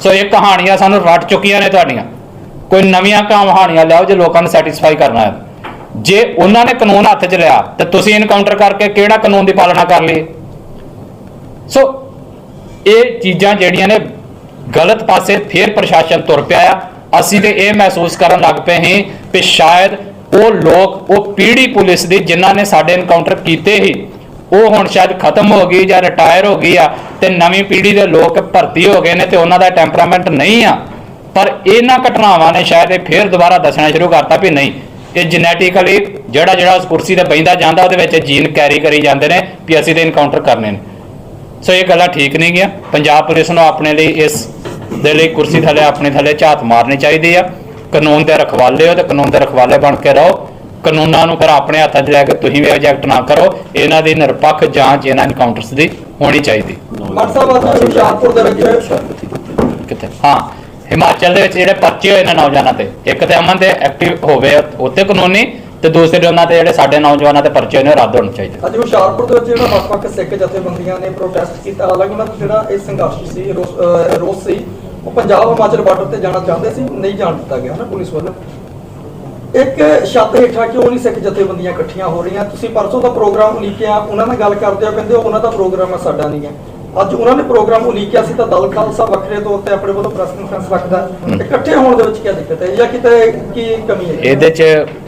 ਸੋ ਇਹ ਕਹਾਣੀਆਂ ਸਾਨੂੰ ਰੱਟ ਚੁੱਕੀਆਂ ਨੇ ਤੁਹਾਡੀਆਂ। ਕੋਈ ਨਵੀਆਂ ਕਹਾਣੀਆਂ ਲਿਆਓ ਜੇ ਲੋਕਾਂ ਨੂੰ ਸੈਟੀਸਫਾਈ ਕਰਨਾ ਹੈ। ਜੇ ਉਹਨਾਂ ਨੇ ਕਾਨੂੰਨ ਹੱਥ 'ਚ ਲਿਆ, ਤੇ ਤੁਸੀਂ ਐਨਕਾਊਂਟਰ ਕਰਕੇ ਕਿਹੜਾ ਕਾਨੂੰਨ ਦੀ ਪਾਲਣਾ ਕਰ ਲਈ? ਸੋ ਇਹ ਚੀਜ਼ਾਂ ਜਿਹੜੀਆਂ ਨੇ ਗਲਤ ਪਾਸੇ ਫੇਰ ਪ੍ਰਸ਼ਾਸਨ ਤੁਰ ਪਿਆ ਆ। ਅਸੀਂ ਤੇ ਇਹ ਮਹਿਸੂਸ ਕਰਨ ਲੱਗ ਪਏ ਹਾਂ ਕਿ ਸ਼ਾਇਦ ਉਹ ਲੋਕ, ਉਹ ਪੀੜੀ ਪੁਲਿਸ ਦੀ ਜਿਨ੍ਹਾਂ ਨੇ ਸਾਡੇ ਐਨਕਾਊਂਟਰ ਕੀਤੇ ਹੀ ਉਹ ਹੁਣ ਸ਼ਾਇਦ ਖਤਮ ਹੋ ਗਈ ਜਾਂ ਰਿਟਾਇਰ ਹੋ ਗਈ ਆ ਤੇ ਨਵੀਂ ਪੀੜੀ ਦੇ ਲੋਕ ਭਰਤੀ ਹੋ ਗਏ ਨੇ ਤੇ ਉਹਨਾਂ ਦਾ ਟੈਂਪਰਾਮੈਂਟ ਨਹੀਂ ਆ। ਪਰ ਇਹਨਾਂ ਘਟਨਾਵਾਂ ਨੇ ਸ਼ਾਇਦ ਇਹ ਫੇਰ ਦੁਬਾਰਾ ਦੱਸਣਾ ਸ਼ੁਰੂ ਕਰਤਾ ਵੀ ਨਹੀਂ। ਇਹ ਜੈਨੇਟਿਕਲੀ ਜਿਹੜਾ ਜਿਹੜਾ ਉਸ ਕੁਰਸੀ ਤੇ ਬੈਂਦਾ ਜਾਂਦਾ, ਉਹਦੇ ਵਿੱਚ ਜੀਨ ਕੈਰੀ ਕਰੀ ਜਾਂਦੇ ਨੇ ਵੀ ਅਸੀਂ ਤੇ ਇਨਕਾਊਂਟਰ ਕਰਨੇ ਨੇ। ਸੋ ਇਹ ਗੱਲਾਂ ਠੀਕ ਨਹੀਂ ਗਿਆ ਪੰਜਾਬ ਪੁਲਿਸ ਨੂੰ ਆਪਣੇ ਲਈ ਇਸ ਦੇ ਲਈ ਕੁਰਸੀ ਥੱਲੇ, ਆਪਣੇ ਥੱਲੇ ਝਾਤ ਮਾਰਨੀ ਚਾਹੀਦੀ ਆ। ਕਾਨੂੰਨ ਦੇ ਰਖਵਾਲੇ ਹੋ ਤੇ ਕਾਨੂੰਨ ਦੇ ਰਖਵਾਲੇ ਬਣ ਕੇ ਰਹੋ। ਕਾਨੂੰਨਾਂ ਨੂੰ ਫਿਰ ਆਪਣੇ ਹੱਥਾਂ 'ਚ ਲੈ ਕੇ ਤੁਸੀਂ ਵੀ ਰਿਜੈਕਟ ਨਾ ਕਰੋ। ਇਹਨਾਂ ਦੀ ਨਿਰਪੱਖ ਜਾਂਚ, ਇਹਨਾਂ ਐਨਕਾਊਂਟਰਸ ਦੀ ਹੋਣੀ ਚਾਹੀਦੀ। ਕਿਤੇ ਹਾਂ, ਹਿਮਾਚਲ ਦੇ ਵਿੱਚ ਜਿਹੜੇ ਪਰਚੇ ਹੋਏ ਇਹਨਾਂ ਨੌਜਵਾਨਾਂ ਤੇ, ਇੱਕ ਤੇ ਅਮਨ ਦੇ ਐਕਟਿਵ ਹੋਵੇ ਉੱਤੇ ਕਾਨੂੰਨੀ ਤੇ ਦੂਸਰੇ ਉਹਨਾਂ ਤੇ ਜਿਹੜੇ ਸਾਡੇ ਨੌਜਵਾਨਾਂ ਤੇ ਪਰਚੇ ਨੇ ਰੱਦ ਹੋਣੇ ਚਾਹੀਦੇ। ਅੱਜ ਹੁਸ਼ਿਆਰਪੁਰ ਦੇ ਵਿੱਚ ਜਿਹੜਾ ਵੱਖ-ਵੱਖ ਸਿੱਖ ਜਥੇਬੰਦੀਆਂ ਨੇ ਪ੍ਰੋਟੈਸਟ ਕੀਤਾ, ਹਾਲਾਂਕਿ ਉਹਨਾਂ ਦਾ ਜਿਹੜਾ ਇਹ ਸੰਘਰਸ਼ ਸੀ ਰੋਸ ਅਹ, ਰੋਸ ਸੀ, ਉਹ ਪੰਜਾਬ ਹਿਮਾਚਲ ਬਾਰਡਰ ਤੇ ਜਾਣਾ ਚਾਹੁੰਦੇ ਸੀ, ਨਹੀਂ ਜਾਣ ਦਿੱਤਾ ਗਿਆ ਨਾ ਪੁਲਿਸ ਵੱਲੋਂ। ਇੱਕ ਛੱਤ ਹੇਠਾਂ ਕਿਉਂ ਨਹੀਂ ਸਿੱਖ ਜਥੇਬੰਦੀਆਂ ਇਕੱਠੀਆਂ ਹੋ ਰਹੀਆਂ? ਤੁਸੀਂ ਪਰਸੋਂ ਦਾ ਪ੍ਰੋਗਰਾਮ ਉਲੀਕਿਆ ਉਹਨਾਂ ਨਾਲ ਗੱਲ ਕਰਦੇ ਹੋ, ਕਹਿੰਦੇ ਉਹ ਉਹਨਾਂ ਦਾ ਪ੍ਰੋਗਰਾਮ ਹੈ ਸਾਡਾ ਨਹੀਂ ਹੈ ਅੱਜ ਉਹਨਾਂ ਨੇ ਪ੍ਰੋਗਰਾਮ ਉਲੀਕਿਆ ਸੀ ਤਾਂ ਦਲ ਖਾਲਸਾ ਵੱਖਰੇ ਤੌਰ ਤੇ ਆਪਣੇ ਵੱਲੋਂ ਪ੍ਰੈਸ ਕਾਨਫਰੰਸ ਰੱਖਦਾ ਇਕੱਠੇ ਹੋਣ ਦੇ ਵਿੱਚ ਕੀ ਦਿੱਕਤ ਹੈ ਜਾਂ ਕਿਤੇ ਕੀ ਕਮੀ ਹੈ? ਇਹਦੇ 'ਚ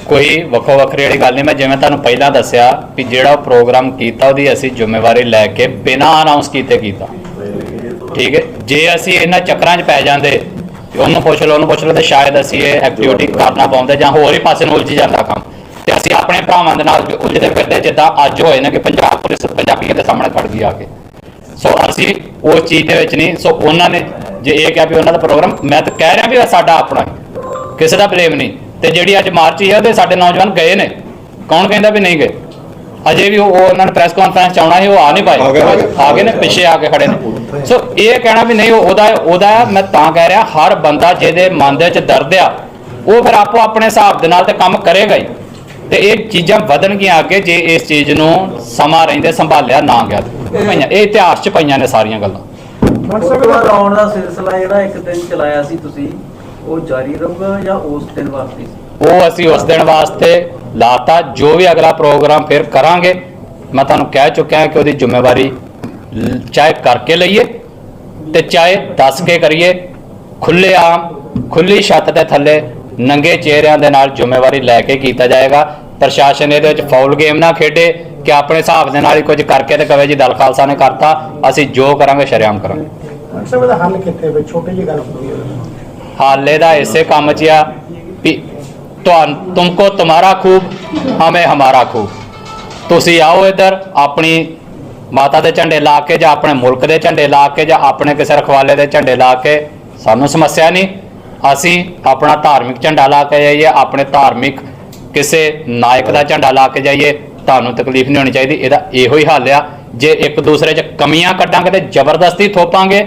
ਕੋਈ ਵੱਖੋ ਵੱਖਰੀ ਵਾਲੀ ਗੱਲ ਨਹੀਂ। ਮੈਂ ਜਿਵੇਂ ਤੁਹਾਨੂੰ ਪਹਿਲਾਂ ਦੱਸਿਆ ਵੀ ਜਿਹੜਾ ਪ੍ਰੋਗਰਾਮ ਕੀਤਾ, ਉਹਦੀ ਅਸੀਂ ਜ਼ਿੰਮੇਵਾਰੀ ਲੈ ਕੇ ਬਿਨਾਂ ਅਨਾਉਂਸ ਕੀਤੇ ਕੀਤਾ। ਠੀਕ ਹੈ? ਜੇ ਅਸੀਂ ਇਹਨਾਂ ਚੱਕਰਾਂ 'ਚ ਪੈ ਜਾਂਦੇ, ਤੇ ਉਹਨੂੰ ਪੁੱਛ ਲਓ, ਉਹਨੂੰ ਪੁੱਛ ਲਓ, ਤੇ ਸ਼ਾਇਦ ਅਸੀਂ ਇਹ ਐਕਟੀਵਿਟੀ ਕਰਨਾ ਪਾਉਂਦੇ ਜਾਂ ਹੋਰ ਹੀ ਪਾਸੇ ਨੂੰ ਉਲਝ ਜਾਂਦਾ ਕੰਮ। ਤੇ ਅਸੀਂ ਆਪਣੇ ਭਰਾਵਾਂ ਦੇ ਨਾਲ ਉਲਝਦੇ ਫਿਰਦੇ, ਜਿੱਦਾਂ ਅੱਜ ਹੋਏ ਨੇ ਕਿ ਪੰਜਾਬ ਪੁਲਿਸ ਪੰਜਾਬੀਆਂ ਦੇ ਸਾਹਮਣੇ ਖੜ ਗਈ ਆ ਕੇ। ਸੋ ਅਸੀਂ ਉਹ ਚੀਜ਼ ਦੇ ਵਿੱਚ ਨਹੀਂ ਸੋ ਉਹਨਾਂ ਨੇ ਜੇ ਇਹ ਕਿਹਾ ਵੀ ਉਹਨਾਂ ਦਾ ਪ੍ਰੋਗਰਾਮ ਮੈਂ ਤਾਂ ਕਹਿ ਰਿਹਾ ਵੀ ਇਹ ਸਾਡਾ ਆਪਣਾ ਹੈ। ਕਿਸੇ ਦਾ ਬਲੇਮ ਨਹੀਂ। ਤੇ ਜਿਹੜੀ ਅੱਜ ਮਾਰਚ ਹੈ ਉਹਦੇ ਸਾਡੇ ਨੌਜਵਾਨ ਗਏ ਨੇ। ਕੌਣ ਕਹਿੰਦਾ ਵੀ ਨਹੀਂ ਗਏ? ਅਜੇ ਵੀ ਉਹ ਉਹ ਉਹਨਾਂ ਨੇ ਪ੍ਰੈਸ ਕਾਨਫਰੰਸ ਚ ਆਉਣਾ ਸੀ ਉਹ ਆ ਨਹੀਂ ਪਾਏ। ਆ ਗਏ, ਨੇ ਪਿੱਛੇ ਆ ਕੇ ਖੜੇ ਨੇ। ਸੋ ਇਹ ਕਹਿਣਾ ਵੀ ਨਹੀਂ ਉਹ- ਉਹਦਾ ਉਹਦਾ ਹੈ, ਮੈਂ ਤਾਂ ਕਹਿ ਰਿਹਾ ਹਰ ਬੰਦਾ ਜਿਹਦੇ ਮਨ ਦੇ ਵਿੱਚ ਦਰਦ ਆ ਉਹ ਫਿਰ ਆਪੋ ਆਪਣੇ ਹਿਸਾਬ ਦੇ ਨਾਲ ਤੇ ਕੰਮ ਕਰੇਗਾ ਹੀ। ਤੇ ਇਹ ਚੀਜ਼ਾਂ ਵਧਣਗੀਆਂ ਅੱਗੇ ਜੇ ਇਸ ਚੀਜ਼ ਨੂੰ ਸਮਾਂ ਰਹਿੰਦੇ ਸੰਭਾਲਿਆ ਨਾ ਗਿਆ। ਪਈਆਂ ਇਹ ਇਤਿਹਾਸ 'ਚ ਪਈਆਂ ਨੇ ਸਾਰੀਆਂ ਗੱਲਾਂ। ਫੋਟੋਆਂ ਲਾਉਣ ਦਾ ਸਿਲਸਿਲਾ ਜਿਹੜਾ ਇੱਕ ਦਿਨ ਚਲਾਇਆ ਸੀ ਤੁਸੀਂ ਉਹ ਜਾਰੀ ਰਹੂਗਾ ਜਾਂ ਉਸ ਦਿਨ ਵਾਸਤੇ ਉਹ ਅਸੀਂ ਉਸ ਦਿਨ ਵਾਸਤੇ ਲਾਤਾ ਜੋ ਵੀ ਅਗਲਾ ਪ੍ਰੋਗਰਾਮ ਫਿਰ ਕਰਾਂਗੇ ਮੈਂ ਤੁਹਾਨੂੰ ਕਹਿ ਚੁੱਕਿਆ ਹਾਂ ਕਿ ਉਹਦੀ ਜ਼ਿੰਮੇਵਾਰੀ ਚਾਹੇ ਕਰਕੇ ਲਈਏ ਤੇ ਚਾਹੇ ਦੱਸ ਕੇ ਕਰੀਏ ਖੁੱਲੇ ਆਮ ਖੁੱਲੀ ਛੱਤ ਦੇ ਥੱਲੇ ਨੰਗੇ ਚਿਹਰਿਆਂ ਦੇ ਨਾਲ ਜ਼ਿੰਮੇਵਾਰੀ ਲੈ ਕੇ ਕੀਤਾ ਜਾਏਗਾ। ਪ੍ਰਸ਼ਾਸਨ ਇਹਦੇ ਵਿੱਚ ਫਾਉਲ ਗੇਮ ਨਾ ਖੇਡੇ ਕਿ ਆਪਣੇ ਹਿਸਾਬ ਦੇ ਨਾਲ ਹੀ ਕੁਝ ਕਰਕੇ ਤੇ ਕਵੇ ਜੀ ਦਲ ਖਾਲਸਾ ਨੇ ਕਰਤਾ ਅਸੀਂ ਜੋ ਕਰਾਂਗੇ ਸ਼ਰੇਆਮ ਕਰਾਂਗੇ। ਸਭ ਦਾ ਹੱਲ ਕਿੱਥੇ ਵੇ? ਛੋਟੀ ਜਿਹੀ ਗੱਲ ਹੁੰਦੀ ਹੈ। ਹਾਲੇ ਦਾ ਇਸੇ ਕੰਮ 'ਚ ਆ ਵੀ ਤੁਹਾਨੂੰ ਤੁਮਕੋ ਤੁਮਾਰਾ ਖੂਬ ਹਮੇ ਹਮਾਰਾ ਖੂਬ। ਤੁਸੀਂ ਆਓ ਇੱਧਰ ਆਪਣੀ ਮਾਤਾ ਦੇ ਝੰਡੇ ਲਾ ਕੇ ਜਾਂ ਆਪਣੇ ਮੁਲਕ ਦੇ ਝੰਡੇ ਲਾ ਕੇ ਜਾਂ ਆਪਣੇ ਕਿਸੇ ਰਖਵਾਲੇ ਦੇ ਝੰਡੇ ਲਾ ਕੇ ਸਾਨੂੰ ਸਮੱਸਿਆ ਨਹੀਂ। ਅਸੀਂ ਆਪਣਾ ਧਾਰਮਿਕ ਝੰਡਾ ਲਾ ਕੇ ਜਾਈਏ ਆਪਣੇ ਧਾਰਮਿਕ ਕਿਸੇ ਨਾਇਕ ਦਾ ਝੰਡਾ ਲਾ ਕੇ ਜਾਈਏ ਤੁਹਾਨੂੰ ਤਕਲੀਫ ਨਹੀਂ ਹੋਣੀ ਚਾਹੀਦੀ ਇਹਦਾ ਇਹੋ ਹੀ ਹੱਲ ਆ। ਜੇ ਇੱਕ ਦੂਸਰੇ 'ਚ ਕਮੀਆਂ ਕੱਢਾਂਗੇ ਤੇ ਜ਼ਬਰਦਸਤੀ ਥੋਪਾਂਗੇ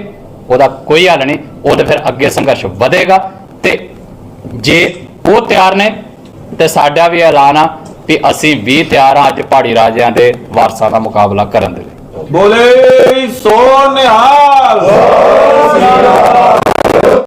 ਉਹਦਾ ਕੋਈ ਹੱਲ ਨਹੀਂ ਉਹਦੇ ਫਿਰ ਅੱਗੇ ਸੰਘਰਸ਼ ਵਧੇਗਾ। ਤੇ ਜੇ ਉਹ ਤਿਆਰ ਨੇ ਤੇ ਸਾਡਾ ਵੀ ਐਲਾਨ ਆ ਵੀ ਅਸੀਂ ਵੀ ਤਿਆਰ ਆ ਅੱਜ ਪਹਾੜੀ ਰਾਜਿਆਂ ਦੇ ਵਾਰਸਾਂ ਦਾ ਮੁਕਾਬਲਾ ਕਰਨ ਦੇ ਲਈ। ਬੋਲੇ ਸੋ ਨਿਹਾਲ